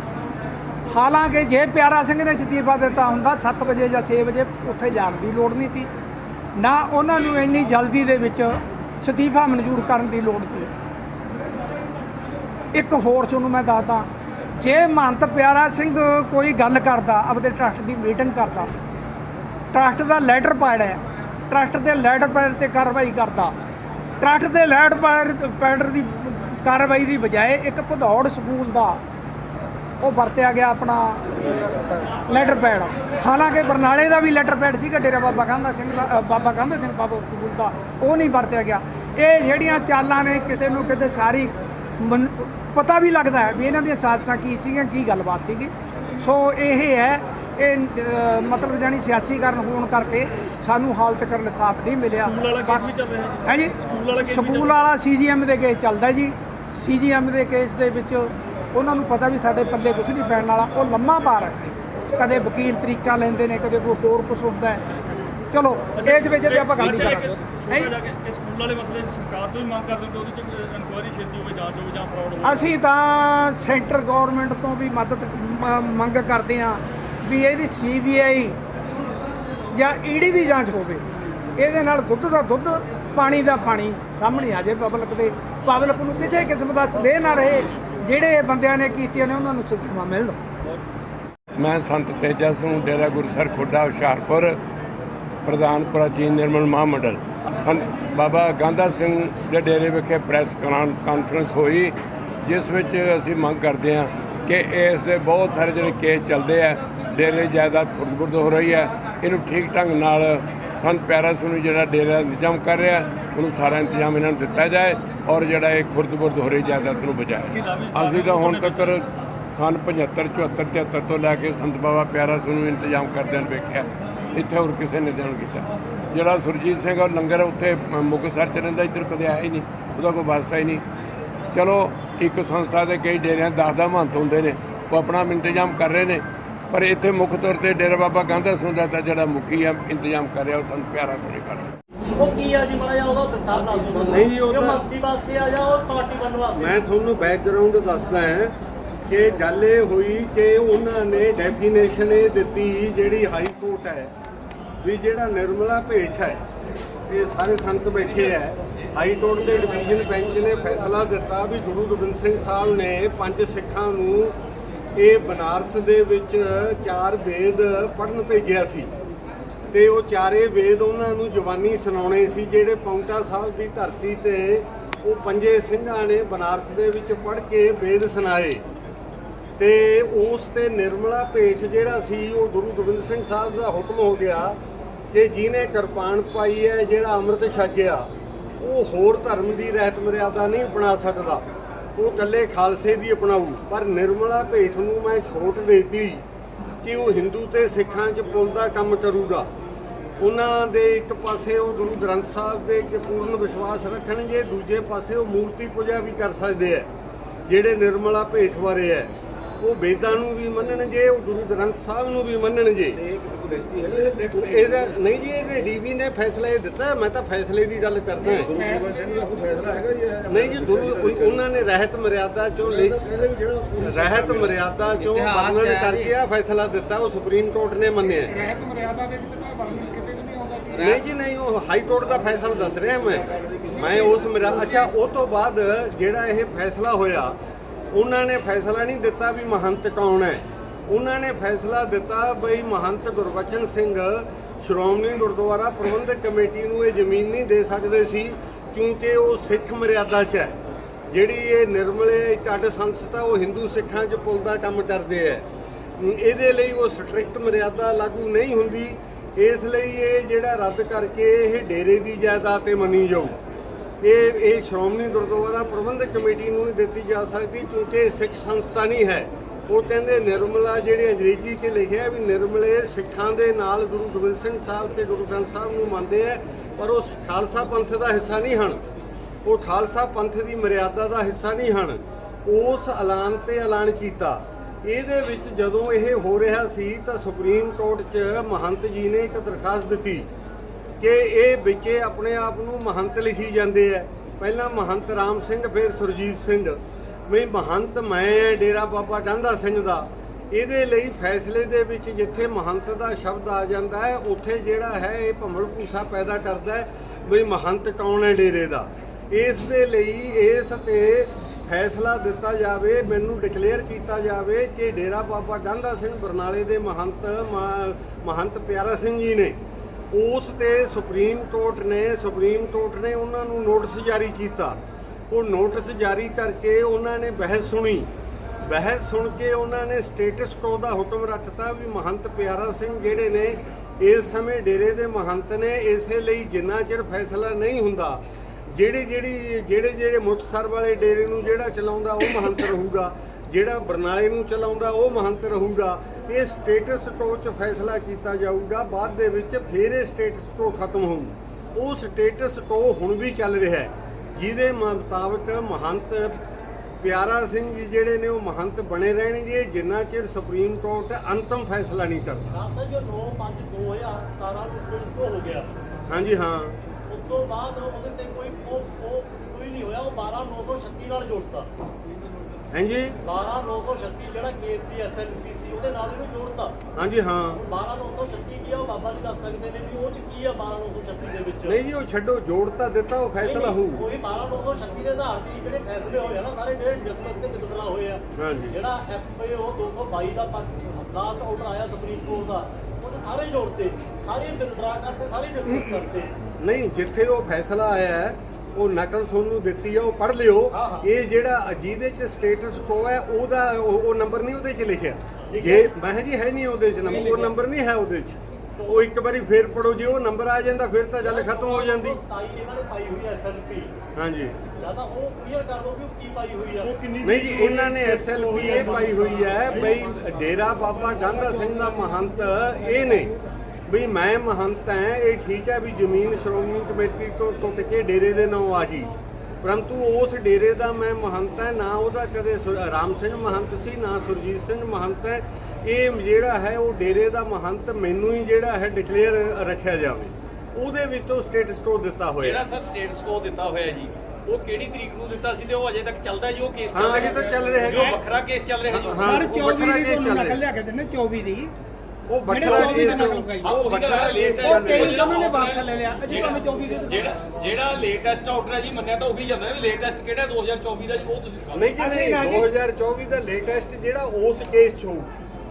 ਹਾਲਾਂਕਿ ਜੇ ਪਿਆਰਾ ਸਿੰਘ ਨੇ ਸਤੀਫਾ ਦਿੱਤਾ ਹੁੰਦਾ 7 ਵਜੇ ਜਾਂ 6 ਵਜੇ ਉੱਥੇ ਜਾਣ ਦੀ ਲੋੜ ਨਹੀਂ ਸੀ। ਨਾ ਉਹਨਾਂ ਨੂੰ ਇੰਨੀ ਜਲਦੀ ਦੇ ਵਿੱਚ ਸ਼ਤੀਫਾ ਮਨਜ਼ੂਰ ਕਰਨ ਦੀ ਲੋੜ ਸੀ। ਇੱਕ ਹੋਰ ਤੁਹਾਨੂੰ ਮੈਂ ਦੱਸਦਾ ਜੇ ਮਹੰਤ ਪਿਆਰਾ ਸਿੰਘ ਕੋਈ ਗੱਲ ਕਰਦਾ, ਆਪਦੇ ਟਰਸਟ ਦੀ ਮੀਟਿੰਗ ਕਰਦਾ ਟਰਸਟ ਦਾ ਲੈਟਰ ਪੈਡ ਹੈ ਟਰਸਟ ਦੇ ਲੈਟਰ ਪੈਡ ਤੇ ਕਾਰਵਾਈ ਕਰਦਾ ਟਰਸਟ ਦੇ ਲੈਟਰ ਪੈਡ ਪੈਡ ਦੀ ਕਾਰਵਾਈ ਦੀ ਬਜਾਏ ਇੱਕ ਭਦੌੜ ਸਕੂਲ ਦਾ ਉਹ ਵਰਤਿਆ ਗਿਆ ਆਪਣਾ ਲੈਟਰ ਪੈਡ ਹਾਲਾਂਕਿ ਬਰਨਾਲੇ ਦਾ ਵੀ ਲੈਟਰ ਪੈਡ ਸੀਗਾ, ਡੇਰਾ ਬਾਬਾ ਗਾਂਧਾ ਸਿੰਘ ਦਾ ਬਾਬਾ ਗਾਂਧਾ ਸਿੰਘ ਬਾਬਾ ਸਕੂਲ ਦਾ, ਉਹ ਨਹੀਂ ਵਰਤਿਆ ਗਿਆ। ਇਹ ਜਿਹੜੀਆਂ ਚਾਲਾਂ ਨੇ, ਕਿਤੇ ਨੂੰ ਕਿਤੇ ਸਾਰੀ ਮਨ- ਪਤਾ ਵੀ ਲੱਗਦਾ ਹੈ ਵੀ ਇਹਨਾਂ ਦੀਆਂ ਸਾਜ਼ਿਸ਼ਾਂ ਕੀ ਸੀਗੀਆਂ ਕੀ ਗੱਲਬਾਤ ਸੀਗੀ। ਸੋ ਇਹ ਹੈ ਇਹ ਮਤਲਬ ਜਾਨੀ ਸਿਆਸੀਕਰਨ ਹੋਣ ਕਰਕੇ ਸਾਨੂੰ ਹਾਲਤ ਕਰਨ ਇਨਸਾਫ ਨਹੀਂ ਮਿਲਿਆ। ਸਕੂਲ ਵਾਲਾ ਕੇਸ ਵੀ ਚੱਲ ਰਿਹਾ ਹੈ ਹੈ ਜੀ? ਸਕੂਲ ਵਾਲਾ ਕੇਸ ਵੀ ਸਕੂਲ ਵਾਲਾ ਸੀਜੀਐਮ ਦੇ ਕੇਸ ਚੱਲਦਾ ਜੀ। ਸੀਜੀਐਮ ਦੇ ਕੇਸ ਦੇ ਵਿੱਚ ਉਹਨਾਂ ਨੂੰ ਪਤਾ ਵੀ ਸਾਡੇ ਪੱਲੇ ਕੁਝ ਨਹੀਂ ਪੈਣ ਵਾਲਾ ਉਹ ਲੰਮਾ ਪਾ ਰਹੇ ਨੇ ਕਦੇ ਵਕੀਲ ਤਰੀਕਾ ਲੈਂਦੇ ਨੇ ਕਦੇ ਕੋਈ ਹੋਰ ਕੁਝ ਹੁੰਦਾ ਹੈ। ਚਲੋ ਇਸ ਵਿੱਚ ਤੇ ਆਪਾਂ ਗੱਲ ਨਹੀਂ ਕਰਾਂਗੇ ਨਹੀਂ। ਇਹ ਸਕੂਲ ਵਾਲੇ ਮਸਲੇ 'ਚ ਸਰਕਾਰ ਤੋਂ ਵੀ ਮੰਗ ਕਰਦੇ ਹੋ ਕਿ ਉਹਦੇ 'ਚ ਇਨਕੁਆਇਰੀ ਛੇਤੀ ਹੋਵੇ ਜਾਂਚ ਹੋਵੇ ਜਾਂ ਫਰਾਡ ਹੋਵੇ। ਅਸੀਂ ਤਾਂ ਸੈਂਟਰ ਗਵਰਨਮੈਂਟ ਤੋਂ ਵੀ ਮਦਦ ਮੰਗ ਕਰਦੇ ਹਾਂ ਵੀ ਇਹਦੀ ਸੀਬੀਆਈ ਜਾਂ ਈਡੀ ਦੀ ਜਾਂਚ ਹੋਵੇ। ਇਹਦੇ ਨਾਲ ਦੁੱਧ ਦਾ ਦੁੱਧ ਪਾਣੀ ਦਾ ਪਾਣੀ ਸਾਹਮਣੇ ਆ ਜਾਏ ਪਬਲਿਕ ਦੇ। ਪਬਲਿਕ ਨੂੰ ਕਿਸੇ ਕਿਸਮ ਦਾ ਸੰਦੇਹ ਨਾ ਰਹੇ। ਜਿਹੜੇ ਬੰਦਿਆਂ ਨੇ ਕੀਤੀਆਂ ਨੇ ਉਹਨਾਂ ਨੂੰ ਸਜ਼ਾ ਮਿਲਣ ਮੈਂ ਸੰਤ ਤੇਜਾ ਸਿੰਘ ਡੇਰਾ ਗੁਰਸਰ ਖੋਡਾ ਹੁਸ਼ਿਆਰਪੁਰ। ਪ੍ਰਧਾਨ ਪ੍ਰਾਚੀਨ ਨਿਰਮਲ ਮਹਾਮੰਡਲ। ਸੰਤ ਬਾਬਾ ਗਾਂਧਾ ਸਿੰਘ ਦੇ ਡੇਰੇ ਵਿਖੇ ਪ੍ਰੈਸ ਕਾਨ- ਕਾਨਫਰੰਸ ਹੋਈ, ਜਿਸ ਵਿੱਚ ਅਸੀਂ ਮੰਗ ਕਰਦੇ ਹਾਂ ਕਿ ਇਸ ਦੇ ਬਹੁਤ ਸਾਰੇ ਜਿਹੜੇ ਕੇਸ ਚੱਲਦੇ ਆ, ਡੇਰੇ ਜਾਇਦਾਦ ਖੁਰਦਬੁਰਦ ਹੋ ਰਹੀ ਹੈ। ਇਹਨੂੰ ਠੀਕ ਢੰਗ ਨਾਲ ਸੰਤ ਪਿਆਰਾ ਸਿੰਘ ਨੂੰ ਜਿਹੜਾ ਡੇਰੇ ਦਾ ਇੰਤਜ਼ਾਮ ਕਰ ਰਿਹਾ, ਉਹਨੂੰ ਸਾਰਾ ਇੰਤਜ਼ਾਮ ਇਹਨਾਂ ਨੂੰ ਦਿੱਤਾ ਜਾਏ ਔਰ ਜਿਹੜਾ ਇਹ ਖੁਰਦਬੁਰਦ ਹੋ ਰਹੀ ਜਾਇਦਾਦ ਨੂੰ ਬਚਾਇਆ ਅਸੀਂ ਤਾਂ ਹੁਣ ਤੱਕ ਸਨ 75 74 73 ਤੋਂ ਲੈ ਕੇ ਸੰਤ ਬਾਬਾ ਪਿਆਰਾ ਸਿੰਘ ਨੂੰ ਇੰਤਜ਼ਾਮ ਕਰਦਿਆਂ ਨੂੰ ਵੇਖਿਆ। ਇੱਥੇ ਹੋਰ ਕਿਸੇ ਨੇ ਇੰਤਜ਼ਾਮ ਕੀਤਾ। ਜਿਹੜਾ ਸੁਰਜੀਤ ਸਿੰਘ ਉਹ ਲੰਗਰ ਉੱਥੇ ਮੁਕਤਸਰ ਚ ਰਹਿੰਦਾ ਇੱਧਰ ਕਦੇ ਆਇਆ ਹੀ ਨਹੀਂ। ਉਹਦਾ ਕੋਈ ਵਾਸਤਾ ਹੀ ਨਹੀਂ। ਚਲੋ ਇੱਕ ਸੰਸਥਾ ਦੇ ਕਈ ਡੇਰਿਆਂ 10 ਦਸ ਮਹੰਤ ਹੁੰਦੇ ਨੇ। ਉਹ ਆਪਣਾ ਇੰਤਜ਼ਾਮ ਕਰ ਰਹੇ ਨੇ। ਪਰ ਇੱਥੇ ਮੁੱਖ ਤੌਰ ਤੇ ਡੇਰਾ ਬਾਬਾ ਗਾਂਧਾ ਸਿੰਘ ਦਾ ਤਾਂ ਜਿਹੜਾ ਮੁਖੀ ਆ ਇੰਤਜ਼ਾਮ ਕਰ ਰਿਹਾ ਉਹ ਸੰਤ ਪਿਆਰਾ ਕਰ ਰਿਹਾ। ਉਹ ਕੀ ਆ ਜੀ ਮਾੜਾ ਉਹਦਾ ਵਿਸਤਾਰ ਦੱਸ ਦਿਓ। ਨਹੀਂ ਜੀ, ਉਹ ਕਿ ਤਾਂ- ਮੰਤਰੀ ਵਾਸਤੇ ਆ ਜਾਂ ਉਹ ਪਾਰਟੀ ਬਣਨ ਵਾਸਤੇ? ਮੈਂ ਤੁਹਾਨੂੰ ਬੈਕਗ੍ਰਾਉਂਡ ਦੱਸਦਾ ਹਾਂ ਕਿ ਗੱਲ ਇਹ ਹੋਈ ਕਿ ਉਹਨਾਂ ਨੇ ਡੈਫੀਨੇਸ਼ਨ ਇਹ ਦਿੱਤੀ ਜਿਹੜੀ ਹਾਈ ਕੋਰਟ ਹੈ। ਵੀ ਜਿਹੜਾ ਨਿਰਮਲਾ ਭੇਖ ਹੈ, ਇਹ ਸਾਰੇ ਸੰਤ ਬੈਠੇ ਹੈ। ਹਾਈ ਕੋਰਟ ਦੇ ਡਿਵੀਜ਼ਨ ਬੈਂਚ ਨੇ ਫੈਸਲਾ ਦਿੱਤਾ ਵੀ ਗੁਰੂ ਗੋਬਿੰਦ ਸਿੰਘ ਸਾਹਿਬ ਨੇ ਪੰਜ ਸਿੱਖਾਂ ਨੂੰ ਇਹ ਬਨਾਰਸ ਦੇ ਵਿੱਚ ਚਾਰ ਵੇਦ ਪੜ੍ਹਨ ਭੇਜਿਆ ਸੀ। ਤੇ ਉਹ ਚਾਰੇ ਵੇਦ ਉਹਨਾਂ ਨੂੰ ਜਵਾਨੀ ਸੁਣਾਉਣੇ ਸੀ, ਜਿਹੜੇ ਪੌਂਟਾ ਸਾਹਿਬ ਦੀ ਧਰਤੀ ਤੇ ਉਹ ਪੰਜੇ ਸਿੰਘਾਂ ਨੇ ਬਨਾਰਸ ਦੇ ਵਿੱਚ ਪੜ੍ਹ ਕੇ ਵੇਦ ਸੁਣਾਏ। ਤੇ ਉਸ ਤੇ ਨਿਰਮਲਾ ਭੇਖ ਜਿਹੜਾ ਸੀ, ਉਹ ਗੁਰੂ ਗੋਬਿੰਦ ਸਿੰਘ ਸਾਹਿਬ ਦਾ ਹੁਕਮ ਹੋ ਗਿਆ ਕਿ ਜਿਹਨੇ ਕਿਰਪਾਨ ਪਾਈ ਹੈ, ਜਿਹੜਾ ਅੰਮ੍ਰਿਤ ਛਕਿਆ, ਉਹ ਹੋਰ ਧਰਮ ਦੀ ਰਹਿਤ ਮਰਿਆਦਾ ਨਹੀਂ ਬਣਾ ਸਕਦਾ। ਉਹ ਇਕੱਲੇ ਖਾਲਸੇ ਦੀ ਅਪਣਾਊ। ਪਰ ਨਿਰਮਲਾ ਭੇਖ ਨੂੰ ਮੈਂ ਛੋਟ ਦੇਤੀ ਕਿ ਉਹ ਹਿੰਦੂ ਤੇ ਸਿੱਖਾਂ 'ਚ ਪੁੱਲ ਦਾ ਕੰਮ ਕਰੂਗਾ। ਉਹਨਾਂ ਦੇ ਇੱਕ ਪਾਸੇ ਉਹ ਗੁਰੂ ਗ੍ਰੰਥ ਸਾਹਿਬ ਦੇ ਕਿ ਪੂਰਨ ਵਿਸ਼ਵਾਸ ਰੱਖਣਗੇ, ਦੂਜੇ ਪਾਸੇ ਉਹ ਮੂਰਤੀ ਪੂਜਾ ਵੀ ਕਰ ਸਕਦੇ ਆ ਜਿਹੜੇ ਨਿਰਮਲਾ ਭੇਖ ਬਾਰੇ ਹੈ। ਉਹ ਵੇਦਾਂ ਨੂੰ ਵੀ ਮੰਨਣਗੇ ਉਹ ਗੁਰੂ ਗ੍ਰੰਥ ਸਾਹਿਬ ਨੂੰ ਵੀ ਮੰਨਣਗੇ। ਇਹਦਾ ਨਹੀਂ ਜੀ ਇਹਨੇ ਡੀਬੀ ਨੇ ਫੈਸਲਾ ਇਹ ਦਿੱਤਾ ਮੈਂ ਤਾਂ ਫੈਸਲੇ ਦੀ ਗੱਲ ਕਰਦਾ ਹਾਂ। ਗੋਬਿੰਦ ਸਿੰਘ ਦਾ ਕੋਈ ਫੈਸਲਾ ਹੈਗਾ ਜੀ ਇਹ? ਨਹੀਂ ਜੀ ਗੁਰੂ ਉਹ- ਉਹਨਾਂ ਨੇ ਰਹਿਤ ਮਰਿਆਦਾ ਚੋਂ ਰਹਿਤ ਮਰਿਆਦਾ ਚੋਂ ਵਰਣਨ ਕਰਕੇ ਆ ਫੈਸਲਾ ਦਿੱਤਾ ਉਹ ਸੁਪਰੀਮ ਕੋਰਟ ਨੇ ਮੰਨਿਆ। ਰਹਿਤ ਮਰਿਆਦਾ ਦੇ ਵਿੱਚ ਤਾਂ ਵਰਣਨ ਕਿਤੇ ਵੀ ਨਹੀਂ ਆਉਂਦਾ ਜੀ। ਨਹੀਂ ਜੀ ਨਹੀਂ ਉਹ ਹਾਈ ਕੋਰਟ ਦਾ ਫੈਸਲਾ ਦੱਸ ਰਿਹਾ ਮੈਂ। ਮੈਂ ਉਸ ਮੇਰਾ ਅੱਛਾ ਉਹ ਤੋਂ ਬਾਅਦ ਜਿਹੜਾ ਇਹ ਫੈਸਲਾ ਹੋਇਆ ਉਹਨਾਂ ਨੇ ਫੈਸਲਾ ਨਹੀਂ ਦਿੱਤਾ ਵੀ ਮਹੰਤ ਕੌਣ ਹੈ। ਉਹਨਾਂ ਨੇ ਫੈਸਲਾ ਦਿੱਤਾ ਬਈ ਮਹੰਤ ਗੁਰਬਚਨ ਸਿੰਘ ਸ਼੍ਰੋਮਣੀ ਗੁਰਦੁਆਰਾ ਪ੍ਰਬੰਧਕ ਕਮੇਟੀ ਨੂੰ ਇਹ ਜ਼ਮੀਨ ਨਹੀਂ ਦੇ ਸਕਦੇ ਸੀ, ਕਿਉਂਕਿ ਉਹ ਸਿੱਖ ਮਰਿਆਦਾ 'ਚ ਹੈ। ਜਿਹੜੀ ਇਹ ਨਿਰਮਲੇ ਇੱਕ ਸੰਸਥਾ, ਉਹ ਹਿੰਦੂ ਸਿੱਖਾਂ 'ਚ ਪੁੱਲ ਦਾ ਕੰਮ ਕਰਦੇ ਹੈ। ਇਹਦੇ ਲਈ ਉਹ ਸਟ੍ਰਿਕਟ ਮਰਿਆਦਾ ਲਾਗੂ ਨਹੀਂ ਹੁੰਦੀ। ਇਸ ਲਈ ਇਹ ਜਿਹੜਾ ਰੱਦ ਕਰਕੇ ਇਹ ਡੇਰੇ ਦੀ ਜਾਇਦਾਦ ਤੇ ਮੰਨੀ ਜਾਊ। ਇਹ ਇਹ ਸ਼੍ਰੋਮਣੀ ਗੁਰਦੁਆਰਾ ਪ੍ਰਬੰਧਕ ਕਮੇਟੀ ਨੂੰ ਨਹੀਂ ਦਿੱਤੀ ਜਾ ਸਕਦੀ ਕਿਉਂਕਿ ਇਹ ਸਿੱਖ ਸੰਸਥਾ ਨਹੀਂ ਹੈ। ਉਹ ਕਹਿੰਦੇ ਨਿਰਮਲਾ ਜਿਹੜੇ ਅੰਗਰੇਜ਼ੀ 'ਚ ਲਿਖਿਆ ਵੀ ਨਿਰਮਲੇ ਸਿੱਖਾਂ ਦੇ ਨਾਲ ਗੁਰੂ ਗੋਬਿੰਦ ਸਿੰਘ ਸਾਹਿਬ ਤੇ ਗੁਰੂ ਗ੍ਰੰਥ ਸਾਹਿਬ ਨੂੰ ਮੰਨਦੇ ਆ, ਪਰ ਉਹ ਖਾਲਸਾ ਪੰਥ ਦਾ ਹਿੱਸਾ ਨਹੀਂ ਹਨ। ਉਹ ਖਾਲਸਾ ਪੰਥ ਦੀ ਮਰਿਆਦਾ ਦਾ ਹਿੱਸਾ ਨਹੀਂ ਹਨ। ਉਸ ਐਲਾਨ ਤੇ ਐਲਾਨ ਕੀਤਾ। ਇਹਦੇ ਵਿੱਚ ਜਦੋਂ ਇਹ ਹੋ ਰਿਹਾ ਸੀ ਤਾਂ ਸੁਪਰੀਮ ਕੋਰਟ 'ਚ ਮਹੰਤ ਜੀ ਨੇ ਇੱਕ ਦਰਖਾਸਤ ਦਿੱਤੀ। ਕਿ ਇਹ ਵਿੱਚੇ ਆਪਣੇ ਆਪ ਨੂੰ ਮਹੰਤ ਲਿਖੀ ਜਾਂਦੇ ਆ। ਪਹਿਲਾਂ ਮਹੰਤ ਰਾਮ ਸਿੰਘ, ਫਿਰ ਸੁਰਜੀਤ ਸਿੰਘ। ਵੀ ਮਹੰਤ, ਮੈਂ ਹੈ ਡੇਰਾ ਬਾਬਾ ਗਾਂਧਾ ਸਿੰਘ ਦਾ। ਇਹਦੇ ਲਈ ਫੈਸਲੇ ਦੇ ਵਿੱਚ ਜਿੱਥੇ ਮਹੰਤ ਦਾ ਸ਼ਬਦ ਆ ਜਾਂਦਾ ਹੈ, ਉੱਥੇ ਜਿਹੜਾ ਹੈ, ਇਹ ਭੰਬਲ ਭੂਸਾ ਪੈਦਾ ਕਰਦਾ ਹੈ ਵੀ ਮਹੰਤ ਕੌਣ ਹੈ ਡੇਰੇ ਦਾ? ਇਸ ਦੇ ਲਈ ਇਸ ਤੇ ਫੈਸਲਾ ਦਿੱਤਾ ਜਾਵੇ, ਮੈਨੂੰ ਡਿਕਲੇਅਰ ਕੀਤਾ ਜਾਵੇ ਕਿ ਡੇਰਾ ਬਾਬਾ ਗਾਂਧਾ ਸਿੰਘ ਬਰਨਾਲੇ ਦੇ ਮਹੰਤ ਮਹੰਤ ਪਿਆਰਾ ਸਿੰਘ ਜੀ ਨੇ ਉਸ ਤੇ ਸੁਪਰੀਮ ਕੋਰਟ ਨੇ, ਸੁਪਰੀਮ ਕੋਰਟ ਨੇ ਉਹਨਾਂ ਨੂੰ ਨੋਟਿਸ ਜਾਰੀ ਕੀਤਾ। ਉਹ ਨੋਟਿਸ ਜਾਰੀ ਕਰਕੇ ਉਹਨਾਂ ਨੇ ਬਹਿਸ ਸੁਣੀ। ਬਹਿਸ ਸੁਣ ਕੇ ਉਹਨਾਂ ਨੇ ਸਟੇਟਸ ਕੋ ਦਾ ਹੁਕਮ ਰੱਖਤਾ ਵੀ ਮਹੰਤ ਪਿਆਰਾ ਸਿੰਘ ਜਿਹੜੇ ਨੇ, ਇਸ ਸਮੇਂ ਡੇਰੇ ਦੇ ਮਹੰਤ ਨੇ, ਇਸੇ ਲਈ ਜਿੰਨਾ ਚਿਰ ਫੈਸਲਾ ਨਹੀਂ ਹੁੰਦਾ ਜਿਹੜੀ ਜਿਹੜੀ ਜਿਹੜੇ ਜਿਹੜੇ ਮੁਕਤਸਰ ਵਾਲੇ ਡੇਰੇ ਨੂੰ ਜਿਹੜਾ ਚਲਾਉਂਦਾ ਉਹ ਮਹੰਤ ਰਹੂਗਾ। ਜਿਹੜਾ ਬਰਨਾਲੇ ਨੂੰ ਚਲਾਉਂਦਾ ਉਹ ਮਹੰਤ ਰਹੂਗਾ। ਇਹ ਸਟੇਟਸ ਕੋ ਚ ਫੈਸਲਾ ਕੀਤਾ ਜਾਊਗਾ ਬਾਅਦ ਦੇ ਵਿੱਚ ਫਿਰ ਇਹ ਸਟੇਟਸ ਕੋ ਖਤਮ ਹੋਊ ਉਹ ਸਟੇਟਸ ਕੋ ਹੁਣ ਵੀ ਚੱਲ ਰਿਹਾ ਹੈ। ਜਿਹਦੇ ਮੁਤਾਬਕ ਮਹੰਤ ਪਿਆਰਾ ਸਿੰਘ ਜੀ ਜਿਹੜੇ ਨੇ ਉਹ ਮਹੰਤ ਬਣੇ ਰਹਿਣਗੇ ਜਿੰਨਾ ਚਿਰ ਸੁਪਰੀਮ ਕੋਰਟ ਅੰਤਮ ਫੈਸਲਾ ਨਹੀਂ ਕਰਦਾ। ਖਾਲਸਾ ਜੋ 9 5 2017 ਨੂੰ ਸਟੇਟਸ ਹੋ ਗਿਆ। ਹਾਂਜੀ ਹਾਂ। ਉਸ ਤੋਂ ਬਾਅਦ ਉਹਦੇ ਤੇ ਕੋਈ ਉਹ ਕੋਈ ਨਹੀਂ ਹੋਇਆ ਉਹ 12936 ਨਾਲ ਜੋੜਤਾ। ਹਾਂਜੀ? 12936 ਜਿਹੜਾ ਕੇਸ ਸੀ ਐਸਐਲਪੀਸੀ ਉਹਦੇ ਨਾਲ ਇਹਨੂੰ ਜੋੜਤਾ। ਹਾਂਜੀ ਹਾਂ। 12936 ਕੀ ਆ ਉਹ ਬਾਬਾ ਜੀ ਦੱਸ ਸਕਦੇ ਨੇ ਵੀ ਉਹ ਚ ਕੀ ਆ 12936 ਦੇ ਵਿੱਚ। ਨਹੀਂ ਜੀ ਉਹ ਛੱਡੋ ਜੋੜ ਤਾਂ ਦਿੱਤਾ ਉਹ ਫੈਸਲਾ ਹੋਊ। ਕੋਈ 12936 ਦੇ ਆਧਾਰ ਤੇ ਜਿਹੜੇ ਫੈਸਲੇ ਹੋਏ ਆ ਨਾ ਸਾਰੇ ਜਿਹੜੇ ਡਿਸਕਸ ਤੇ ਵਿਦਡਰਾ ਹੋਏ ਆ। ਹਾਂਜੀ। ਜਿਹੜਾ ਐਫਏਓ 222 ਦਾ ਲਾਸਟ ਆਰਡਰ ਆਇਆ ਸੁਪਰੀਮ ਕੋਰਟ ਦਾ ਉਹਨੇ ਸਾਰੇ ਜੋੜਤੇ ਸਾਰੇ ਵਿਦਡਰਾ ਕਰਤੇ ਸਾਰੇ ਡਿਸਕਸ ਕਰਤੇ। ਨਹੀਂ ਜਿੱਥੇ ਉਹ ਫੈਸਲਾ ਆਇਆ ਹੈ ਉਹ ਨਕਲ ਤੁਹਾਨੂੰ ਦਿੱਤੀ ਹੈ ਉਹ ਪੜ੍ਹ ਲਿਓ। ਇਹ ਜਿਹੜਾ ਜਿਹਦੇ ਚ ਸਟੇਟਸ ਕੋ ਹੈ ਉਹਦਾ ਉਹ ਉਹ ਨੰਬਰ ਨਹੀਂ ਉਹਦੇ ਚ ਲਿਖਿਆ? ਜੇ ਮੈਂ ਜੀ ਹੈ ਨਹੀਂ ਉਹਦੇ ਚ ਨੰਬਰ ਉਹ ਨੰਬਰ ਨਹੀਂ ਹੈ ਉਹਦੇ ਚ। ਉਹ ਇੱਕ ਵਾਰੀ ਫੇਰ ਪੜੋ ਜੇ ਉਹ ਨੰਬਰ ਆ ਜਾਂਦਾ ਫਿਰ ਤਾਂ ਗੱਲ ਖਤਮ ਹੋ ਜਾਂਦੀ। 27 ਇਹਨਾਂ ਨੇ ਪਾਈ ਹੋਈ ਹੈ ਐਸਐਲਪੀ ਹਾਂਜੀ। ਜਾਂ ਤਾਂ ਉਹ ਕਲੀਅਰ ਕਰ ਦਿਓ ਕਿ ਉਹ ਕੀ ਪਾਈ ਹੋਈ ਆ। ਨਹੀਂ ਜੀ ਇਹਨਾਂ ਨੇ ਐਸਐਲਪੀ ਇਹ ਪਾਈ ਹੋਈ ਹੈ ਬਈ ਡੇਰਾ ਬਾਬਾ ਗਾਂਧਾ ਸਿੰਘ ਦਾ ਮਹੰਤ ਇਹ ਨੇ। ਵੀ ਮੈਂ ਮਹੰਤ ਹਾਂ ਇਹ ਠੀਕ ਹੈ ਵੀ ਜ਼ਮੀਨ ਸ਼੍ਰੋਮਣੀ ਕਮੇਟੀ ਤੋਂ ਟੁੱਟ ਕੇ ਡੇਰੇ ਦੇ ਨਾਂ ਆ ਗਈ ਪਰੰਤੂ ਉਸ ਡੇਰੇ ਦਾ ਮੈਂ ਮਹੰਤ ਹੈ ਨਾ ਉਹਦਾ ਕਦੇ ਰਾਮ ਸਿੰਘ ਮਹੰਤ ਸੀ ਨਾ ਸੁਰਜੀਤ ਸਿੰਘ ਮਹੰਤ ਹੈ ਇਹ ਜਿਹੜਾ ਹੈ ਉਹ ਡੇਰੇ ਦਾ ਮਹੰਤ ਮੈਨੂੰ ਹੀ ਜਿਹੜਾ ਹੈ ਡਿਕਲੇਅਰ ਰੱਖਿਆ ਜਾਵੇ ਉਹਦੇ ਵਿੱਚ ਉਹ ਸਟੇਟਸ ਕੋ ਦਿੱਤਾ ਹੋਇਆ ਜਿਹੜਾ ਸਰ ਸਟੇਟਸ ਕੋ ਦਿੱਤਾ ਹੋਇਆ ਜੀ ਉਹ ਕਿਹੜੀ ਤਰੀਕ ਨੂੰ ਦਿੱਤਾ ਸੀ ਤੇ ਉਹ ਅਜੇ ਤੱਕ ਚੱਲਦਾ ਜੀ ਉਹ ਕੇਸ ਹਾਂ, ਅਜੇ ਤੱਕ ਚੱਲ ਰਿਹਾ ਜੋ ਹੈ। ਵੱਖਰਾ ਕੇਸ ਚੱਲ ਰਿਹਾ ਜੀ। ਸਰ ਉਹ 24 ਵੱਖਰਾ ਦੀ ਤੁਹਾਨੂੰ ਨਕਲ। ਲਿਆ ਕੇ ਦਿੰਦੇ 24 ਦੀ ਉਹ ਵੱਖਰਾ ਕੇਸ ਉਹ ਵੱਖਰਾ ਕੇਸ ਚੱਲ ਰਿਹਾ। ਉਹਨਾਂ ਨੇ ਵਾਪਸ ਲੈ ਲਿਆ। ਅਜੇ ਤੁਹਾਨੂੰ 24 ਦੇ ਜਿਹੜਾ ਜਿਹੜਾ ਲੇਟੈਸਟ ਆਰਡਰ ਹੈ ਜੀ ਮੰਨਿਆ ਤਾਂ ਉਹੀ ਜਾਂਦਾ ਵੀ ਲੇਟੈਸਟ ਕਿਹੜਾ 2024 ਦਾ ਜੀ ਉਹ ਤੁਸੀਂ। ਨਹੀਂ ਜੀ ਅਸੀਂ ਨਾ ਨਹੀਂ ਜੀ। 2024 ਦਾ ਲੇਟੈਸਟ ਜਿਹੜਾ ਉਸ ਕੇਸ 'ਚ ਹੋਊ।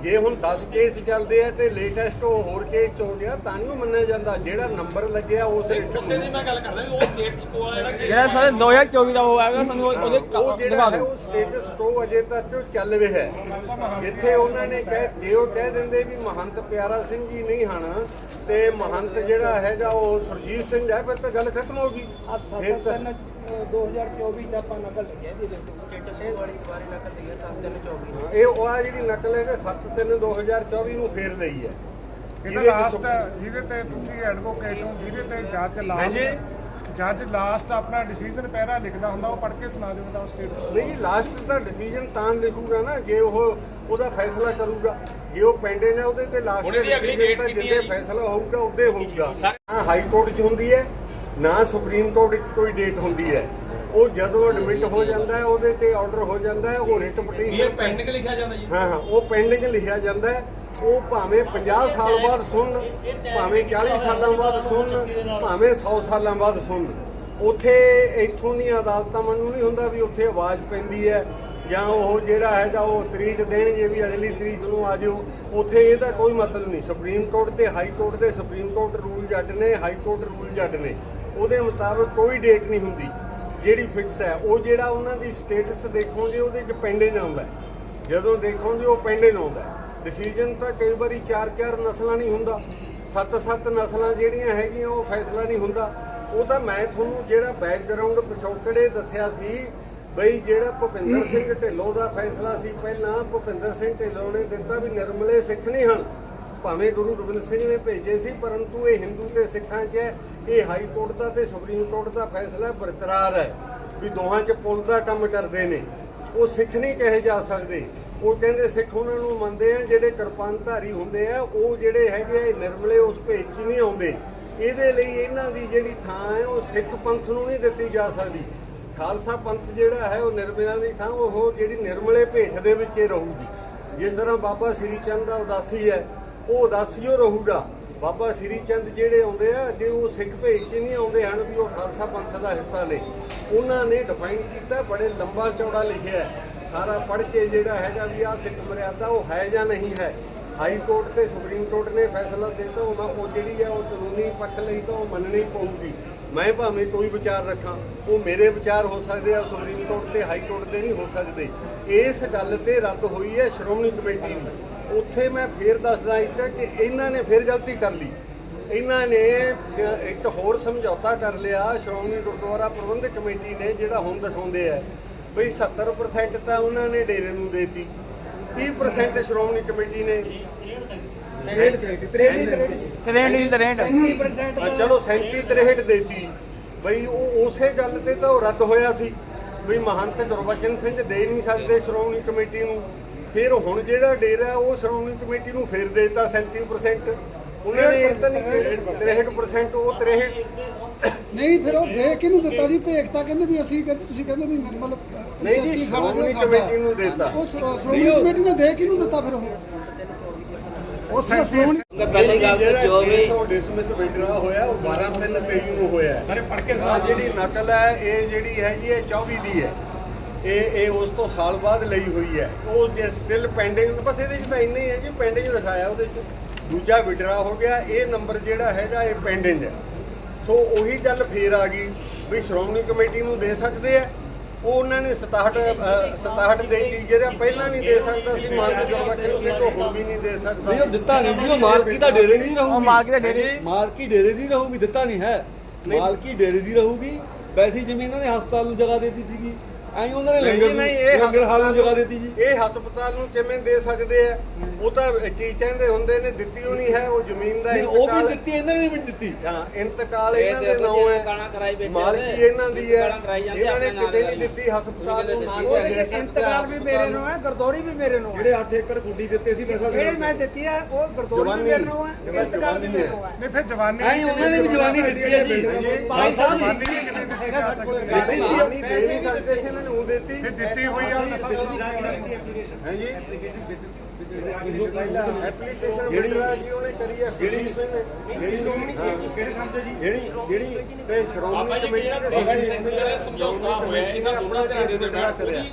ਜੇ ਹੁਣ 10 ਕੇਸ ਚੱਲਦੇ ਆ ਤੇ ਲੇਟੈਸਟ ਉਹ ਹੋਰ ਕੇਸ 'ਚ ਹੋ ਗਿਆ ਤਾਂ ਨਹੀਂ ਉਹ ਮੰਨਿਆ ਜਾਂਦਾ। ਜਿਹੜਾ ਨੰਬਰ ਲੱਗਿਆ ਉਸ ਰੇਟ ਉਸੇ ਦੀ ਮੈਂ ਗੱਲ ਕਰਦਾ ਵੀ ਉਹ ਸਟੇਟਸ ਕੋ ਵਾਲਾ ਜਿਹੜਾ case ਜਿਹੜਾ ਸਰ 2024 ਦਾ ਉਹ ਹੈਗਾ ਸਾਨੂੰ ਉਹਦੇ ਉਹ ਜਿਹੜਾ ਦਿਖਾ ਹੈ ਦਿਓ। ਉਹ ਸਟੇਟਸ ਤੋਂ ਅਜੇ ਤੱਕ ਚੱਲ ਰਿਹਾ ਹੈ। ਜਿੱਥੇ ਉਹਨਾਂ ਨੇ ਕਹਿ ਜੇ ਉਹ ਕਹਿ ਦਿੰਦੇ ਵੀ ਮਹੰਤ ਪਿਆਰਾ ਸਿੰਘ ਜੀ ਨਹੀਂ ਹਨ ਤੇ ਮਹੰਤ ਜਿਹੜਾ ਹੈਗਾ ਉਹ ਸੁਰਜੀਤ ਸਿੰਘ ਹੈ ਫਿਰ ਤਾਂ ਗੱਲ ਖਤਮ ਹੋ ਗਈ। ਫਿਰ ਤਾਂ 2024 ਚ ਆਪਾਂ ਨਕਲ ਲੱਗਿਆ ਵਿੱਚ। ਸਟੇਟਸ ਵਾਲੀ ਵਾਰੀ ਨਕਲ ਲਈ 7324 ਹਾਂ, ਇਹ ਉਹ ਆ ਜਿਹੜੀ ਨਕਲ ਹੈ 7 3 2024 ਨੂੰ ਫੇਰ ਲਈ ਹੈ। ਇਹਦਾ ਲਾਸਟ ਜਿਹਦੇ ਤੇ ਤੁਸੀਂ ਐਡਵੋਕੇਟ ਹੋ ਜਿਹਦੇ ਤੇ ਜੱਜ। ਲਾਸਟ ਜੱਜ ਲਾਸਟ ਆਪਣਾ ਡਿਸੀਜਨ ਪਹਿਰਾ ਲਿਖਦਾ ਹੁੰਦਾ ਉਹ ਪੜ੍ਹ ਕੇ ਸੁਣਾ ਦਿਓ ਉਹਦਾ ਸਟੇਟਸ ਨਹੀਂ ਲਾਸਟ ਦਾ ਡਿਸੀਜਨ ਤਾਂ ਲਿਖੂਗਾ ਨਾ ਜੇ ਉਹ ਉਹਦਾ ਫੈਸਲਾ ਕਰੂਗਾ। ਜੇ ਉਹ ਪੈਂਡਿੰਗ ਹੈ ਉਹਦੇ ਤੇ ਲਾਸਟ date ਤਾਂ ਜਿੱਦੇ ਹੈ ਜੀ? ਫੈਸਲਾ ਹੋਊਗਾ ਉਹਦੇ ਹੋਊਗਾ। ਨਾ ਹਾਈ ਕੋਰਟ 'ਚ ਹੁੰਦੀ ਹੈ। ਨਾ ਸੁਪਰੀਮ ਕੋਰਟ 'ਚ ਕੋਈ ਡੇਟ ਹੁੰਦੀ ਹੈ। ਉਹ ਜਦੋਂ ਐਡਮਿਟ ਹੋ ਜਾਂਦਾ ਹੈ ਉਹਦੇ ਤੇ ਆਰਡਰ ਹੋ ਜਾਂਦਾ ਹੈ ਉਹ ਰਿਟ ਇਹ ਪਟੀਸ਼ਨ ਪੈਂਡਿੰਗ ਲਿਖਿਆ ਜਾਂਦਾ ਜੀ। ਹਾਂ ਹਾਂ ਉਹ ਪੈਂਡਿੰਗ ਲਿਖਿਆ ਜਾਂਦਾ ਹੈ। ਉਹ ਭਾਵੇਂ 50 ਸਾਲ ਬਾਅਦ ਸੁਣਨ ਭਾਵੇਂ 40 ਸਾਲਾਂ ਬਾਅਦ ਸੁਣਨ ਭਾਵੇਂ 100 ਸਾਲਾਂ ਬਾਅਦ ਸੁਣਨ। ਉੱਥੇ ਇੱਥੋਂ ਦੀਆਂ ਅਦਾਲਤਾਂ ਮੈਨੂੰ ਨਹੀਂ ਹੁੰਦਾ ਵੀ ਉੱਥੇ ਆਵਾਜ਼ ਪੈਂਦੀ ਹੈ ਜਾਂ ਉਹ ਜਿਹੜਾ ਹੈਗਾ ਉਹ ਤਰੀਕ ਦੇਣਗੇ ਵੀ ਅਗਲੀ ਤਰੀਕ ਨੂੰ ਆ ਜਾਓ। ਉੱਥੇ ਇਹਦਾ ਕੋਈ ਮਤਲਬ ਨਹੀਂ। ਸੁਪਰੀਮ ਕੋਰਟ ਤੇ ਹਾਈ ਕੋਰਟ ਦੇ ਸੁਪਰੀਮ ਕੋਰਟ ਰੂਲ ਜੱਜ ਨੇ ਹਾਈ ਕੋਰਟ ਰੂਲ ਜੱਜ ਨੇ। ਉਹਦੇ ਮੁਤਾਬਕ ਕੋਈ ਡੇਟ ਨਹੀਂ ਹੁੰਦੀ। ਜਿਹੜੀ ਫਿਕਸ ਹੈ, ਉਹ ਜਿਹੜਾ ਉਹਨਾਂ ਦੀ ਸਟੇਟਸ ਦੇਖੋਗੇ, ਉਹਦੇ 'ਚ ਪੈਂਡਿੰਗ ਆਉਂਦਾ ਜਦੋਂ ਦੇਖੋਗੇ, ਉਹ ਪੈਂਡਿੰਗ ਆਉਂਦਾ ਡਿਸੀਜਨ ਤਾਂ ਕਈ ਵਾਰੀ ਚਾਰ ਚਾਰ ਨਸਲਾਂ ਨਹੀਂ ਹੁੰਦਾ। ਸੱਤ ਸੱਤ ਨਸਲਾਂ ਜਿਹੜੀਆਂ ਹੈਗੀਆਂ, ਉਹ ਫੈਸਲਾ ਨਹੀਂ ਹੁੰਦਾ। ਉਹ ਤਾਂ ਮੈਂ ਤੁਹਾਨੂੰ ਜਿਹੜਾ ਬੈਕਗ੍ਰਾਉਂਡ ਪਿਛੋਕੜੇ ਦੱਸਿਆ ਸੀ, ਬਈ ਜਿਹੜਾ ਭੁਪਿੰਦਰ ਸਿੰਘ ਢਿੱਲੋਂ ਦਾ ਫੈਸਲਾ ਸੀ, ਪਹਿਲਾਂ ਭੁਪਿੰਦਰ ਸਿੰਘ ਢਿੱਲੋਂ ਨੇ ਦਿੱਤਾ ਵੀ ਨਿਰਮਲੇ ਸਿੱਖ ਨਹੀਂ ਹਨ। ਭਾਵੇਂ ਗੁਰੂ ਗੋਬਿੰਦ ਸਿੰਘ ਨੇ ਭੇਜੇ ਸੀ, ਪਰੰਤੂ ਇਹ ਹਿੰਦੂ ਤੇ ਸਿੱਖਾਂ 'ਚ ਹੈ। ਇਹ ਹਾਈ ਕੋਰਟ ਦਾ ਤੇ ਸੁਪਰੀਮ ਕੋਰਟ ਦਾ ਫੈਸਲਾ ਬਰਕਰਾਰ ਹੈ ਵੀ ਦੋਹਾਂ 'ਚ ਪੁਲ ਦਾ ਕੰਮ ਕਰਦੇ ਨੇ। ਉਹ ਸਿੱਖ ਨਹੀਂ ਕਹੇ ਜਾ ਸਕਦੇ। ਉਹ ਕਹਿੰਦੇ ਸਿੱਖ ਉਹਨਾਂ ਨੂੰ ਮੰਨਦੇ ਆ, ਜਿਹੜੇ ਕਿਰਪਾਨਧਾਰੀ ਹੁੰਦੇ ਆ, ਉਹ ਜਿਹੜੇ ਹੈਗੇ ਆ ਨਿਰਮਲੇ ਉਸ ਭੇਜ 'ਚ ਨਹੀਂ ਆਉਂਦੇ। ਇਹਦੇ ਲਈ ਇਹਨਾਂ ਦੀ ਜਿਹੜੀ ਥਾਂ ਹੈ, ਉਹ ਸਿੱਖ ਪੰਥ ਨੂੰ ਨਹੀਂ ਦਿੱਤੀ ਜਾ ਸਕਦੀ। ਖਾਲਸਾ ਪੰਥ ਜਿਹੜਾ ਹੈ, ਉਹ ਨਿਰਮਲਿਆਂ ਦੀ ਥਾਂ, ਉਹ ਜਿਹੜੀ ਨਿਰਮਲੇ ਭੇਖ ਦੇ ਵਿੱਚ ਹੀ ਰਹੂਗੀ। ਜਿਸ ਤਰ੍ਹਾਂ ਬਾਬਾ ਸ੍ਰੀ ਚੰਦ ਦਾ ਉਦਾਸੀ ਹੈ, ਉਹ ਉਦਾਸੀਓ ਰਹੂਗਾ। ਬਾਬਾ ਸ੍ਰੀ ਚੰਦ ਜਿਹੜੇ ਆਉਂਦੇ ਆ, ਜੇ ਉਹ ਸਿੱਖ ਭੇਜ 'ਚ ਨਹੀਂ ਆਉਂਦੇ ਹਨ ਵੀ ਉਹ ਖਾਲਸਾ ਪੰਥ ਦਾ ਹਿੱਸਾ ਨੇ, ਉਹਨਾਂ ਨੇ ਡਿਫਾਈਨ ਕੀਤਾ, ਬੜੇ ਲੰਬਾ ਚੌੜਾ ਲਿਖਿਆ ਸਾਰਾ ਪੜ੍ਹ ਕੇ ਜਿਹੜਾ ਹੈਗਾ ਵੀ ਆ ਸਿੱਖ ਮਰਿਆਦਾ ਉਹ ਹੈ ਜਾਂ ਨਹੀਂ ਹੈ, ਹਾਈ ਕੋਰਟ ਤੇ ਸੁਪਰੀਮ ਕੋਰਟ ਨੇ ਫੈਸਲਾ ਦਿੱਤਾ, ਉਹਨਾਂ ਉਹ ਜਿਹੜੀ ਆ ਉਹ ਕਾਨੂੰਨੀ ਪੱਖ ਲਈ ਤਾਂ ਉਹ ਮੰਨਣੀ ਪਊਗੀ। ਮੈਂ ਭਾਵੇਂ ਕੋਈ ਵਿਚਾਰ ਰੱਖਾਂ, ਉਹ ਮੇਰੇ ਵਿਚਾਰ ਹੋ ਸਕਦੇ ਆ, ਸੁਪਰੀਮ ਕੋਰਟ ਤੇ ਹਾਈ ਕੋਰਟ 'ਤੇ ਨਹੀਂ ਹੋ ਸਕਦੇ। ਇਸ ਗੱਲ ਤੇ ਰੱਦ ਹੋਈ ਹੈ ਸ਼੍ਰੋਮਣੀ ਕਮੇਟੀ ਦੀ। ਉੱਥੇ ਮੈਂ ਫੇਰ ਦੱਸਦਾ ਇੱਕ ਕਿ ਇਹਨਾਂ ਨੇ ਫੇਰ ਗਲਤੀ ਕਰ ਲਈ। ਇਹਨਾਂ ਨੇ ਇੱਕ ਹੋਰ ਸਮਝੌਤਾ ਕਰ ਲਿਆ ਸ਼੍ਰੋਮਣੀ ਗੁਰਦੁਆਰਾ ਪ੍ਰਬੰਧਕ ਕਮੇਟੀ ਨੇ ਜਿਹੜਾ ਹੁਣ ਦਿਖਾਉਂਦੇ ਆ। ਬਈ 70% ਤਾਂ ਉਹਨਾਂ ਨੇ ਡੇਰੇ ਨੂੰ ਦੇਤੀ। 30% ਸ਼੍ਰੋਮਣੀ ਕਮੇਟੀ ਨੇ। 63 ਦੀ ਰੇਂਟ ਆ ਚਲੋ 37 63 ਦੇਤੀ। ਬਈ ਉਹ ਉਸੇ ਗੱਲ ਤੇ ਤਾਂ ਉਹ ਰੱਦ ਹੋਇਆ ਸੀ। ਵੀ ਮਹੰਤ ਗੁਰਬਚਨ ਸਿੰਘ ਦੇ ਨਹੀਂ ਸਕਦੇ ਸ਼੍ਰੋਮਣੀ ਕਮੇਟੀ ਨੂੰ। ਫਿਰ ਹੁਣ ਜਿਹੜਾ ਡੇਰਾ ਉਹ ਸ਼੍ਰੋਮਣੀ ਕਮੇਟੀ ਨੂੰ ਫੇਰ ਦੇਤਾ 37% ਉਹਨਾਂ ਨੇ ਇਹ ਤਾਂ ਨਹੀਂ ਕਿ 63% ਉਹ 63 ਨਹੀਂ ਫਿਰ ਉਹ ਦੇ ਕਿਹਨੂੰ ਦਿੱਤਾ ਸੀ ਭੇਖ ਤਾਂ ਕਹਿੰਦੇ ਵੀ ਅਸੀਂ ਕਹਿੰਦੇ ਤੁਸੀਂ ਕਹਿੰਦੇ ਵੀ ਨਿਰਮਲ ਨਹੀਂ ਜੀ, ਸ਼੍ਰੋਮਣੀ ਕਮੇਟੀ ਨੂੰ ਦਿੱਤਾ। ਉਹ ਸ਼੍ਰੋ- ਸ਼੍ਰੋਮਣੀ ਕਮੇਟੀ ਨੇ ਦੇ ਕਿਹਨੂੰ ਦਿੱਤਾ ਫਿਰ ਉਹ। ਉਹ ਸੈਂਤੀ ਪਹਿਲੀ ਗੱਲ ਤਾਂ ਜੋ ਵੀ ਉਹ ਡਿਸਮਿਸ ਵਿਡਰਾ ਹੋਇਆ ਉਹ 12 3 23 ਨੂੰ ਹੋਇਆ ਸਾਰੇ ਪੜ ਕੇ ਜਿਹੜੀ ਨਕਲ ਹੈ ਇਹ ਜਿਹੜੀ ਹੈਗੀ ਹੈ 24 ਦੀ ਹੈ। ਇਹ ਇਹ ਉਸ ਤੋਂ ਸਾਲ ਬਾਅਦ ਲਈ ਹੋਈ ਹੈ। ਉਹ ਜੇ ਸਟਿਲ ਪੈਂਡਿੰਗ ਬਸ ਇਹਦੇ 'ਚ ਤਾਂ ਇੰਨਾ ਹੀ ਹੈ ਜੀ ਪੈਂਡਿੰਗ ਦਿਖਾਇਆ ਉਹਦੇ 'ਚ। ਦੂਜਾ ਵਿਡਰਾ ਹੋ ਗਿਆ ਇਹ ਨੰਬਰ ਜਿਹੜਾ ਹੈਗਾ ਇਹ ਪੈਂਡਿੰਗ ਹੈ। ਸੋ ਉਹੀ ਗੱਲ ਫੇਰ ਆ ਗਈ ਵੀ ਸ਼੍ਰੋਮਣੀ ਕਮੇਟੀ ਨੂੰ ਦੇ ਸਕਦੇ ਆ। ਉਹ ਉਹਨਾਂ ਨੇ 67 ਅ, 67 ਦੇਤੀ ਜਿਹੜਾ ਪਹਿਲਾਂ ਨਹੀਂ ਦੇ ਸਕਦਾ ਸੀ ਮਾਨਕ ਗੁਰਬਚਨ ਸਿੰਘ ਉਹ ਹੁਣ ਵੀ ਨਹੀਂ ਦੇ ਸਕਦਾ। ਨਹੀਂ ਉਹ ਦਿੱਤਾ ਨਹੀਂ ਜੀ ਉਹ ਮਾਲਕੀ ਤਾਂ ਡੇਰੇ ਦੀ ਰਹੂਗੀ। ਉਹ ਮਾਲਕੀ ਤਾਂ ਡੇਰੇ। ਮਾਲਕੀ ਡੇਰੇ ਦੀ ਰਹੂਗੀ ਦਿੱਤਾ ਨਹੀਂ ਹੈ। ਮਾਲਕੀ ਡੇਰੇ ਦੀ ਰਹੂਗੀ। ਵੈਸੀ ਜਿਵੇਂ ਇਹਨਾਂ ਨੇ ਹਸਪਤਾਲ ਨੂੰ ਜਗ੍ਹਾ ਦਿੱਤੀ ਸੀਗੀ। ਐਂ ਉਹਨਾਂ ਨੇ ਨਹੀਂ ਲੰਗਰ ਨਹੀਂ ਇਹ ਲੰਗਰ ਹਾਲ ਨੂੰ ਜਗ੍ਹਾ ਦਿੱਤੀ ਜੀ। ਇਹ ਹਸਪਤਾਲ ਨੂੰ ਕਿਵੇਂ ਦੇ ਸਕਦੇ ਆ? ਉਹ ਤਾਂ ਕੀ ਕਹਿੰਦੇ ਹੁੰਦੇ ਨੇ ਦਿੱਤੀ ਉਹ ਨਹੀਂ ਹੈ ਉਹ ਜ਼ਮੀਨ ਦਾ ਉਹ ਵੀ ਦਿੱਤੀ ਇਹਨਾਂ ਨੇ ਵੀ ਦਿੱਤੀ। ਹਾਂ ਇੰਤਕਾਲ ਇਹਨਾਂ ਦੇ ਨਾਂ ਹੈ। ਮਾਲਕੀ ਇਹਨਾਂ ਦੀ ਹੈ। ਇਹਨਾਂ ਨੇ ਕਿਤੇ ਨਹੀਂ ਦਿੱਤੀ ਹਸਪਤਾਲ ਨੂੰ ਨਾ ਉਹ ਕੋਈ ਇੰਤਕਾਲ ਵੀ ਮੇਰੇ ਨੂੰ ਹੈ ਗਰਦੌਰੀ ਵੀ ਮੇਰੇ ਨੂੰ ਜਿਹੜੇ 8 ਏਕੜ ਕੁੰਡੀ ਦਿੱਤੇ ਸੀ ਪੈਸਾ ਜਿਹੜੇ ਮੈਂ ਦਿੱਤੀ ਹੈ ਉਹ ਗਰਦੌਰੀ ਵੀ ਮੇਰੇ ਨੂੰ ਹੈ ਇੰਤਕਾਲ ਵੀ ਮੇਰੇ। ਨੂੰ ਹੈ। ਨਹੀਂ ਫਿਰ ਜਵਾਨੀ ਐਂ ਉਹਨਾਂ ਨੇ ਵੀ ਜਵਾਨੀ ਦਿੱਤੀ ਹੈ ਜੀ। ਭਾਈ ਸਾਹਿਬ ਨਹੀਂ, ਜਵਾਨੀ ਦੇ ਨਹੀਂ ਸਕਦੇ ਸੀ ਨਾ। ਉਹਨਾਂ ਨੇ ਉਹ ਦਿੱਤੀ ਫਿਰ ਦਿੱਤੀ ਹੋਈ ਆ। ਨਸ਼ਾ ਹੈ ਜੀ? ਇਹ ਪਹਿਲਾਂ ਐਪਲੀਕੇਸ਼ਨ ਵਿਡਰਾ ਜੀ ਉਹਨੇ ਕਰੀ ਹੈ ਸੁਜੀਸ਼ਨ ਜਿਹੜੀ ਕਿਹੜੇ ਸੰਚ ਜੀ? ਜਿਹੜੀ ਜਿਹੜੀ ਤੇ ਸ਼੍ਰੋਮਣੀ ਕਮੇਟੀ ਜਿਹੜਾ ਦੇ ਜਿਹੜਾ ਸੁਜੀਸ਼ਨ ਸਮਝੌਤਾ ਹੋਇਆ ਇਹਨਾਂ ਦੋਨਾਂ ਧਿਰਾਂ ਦੇ ਦਰਮਿਆਨ ਕਰਿਆ।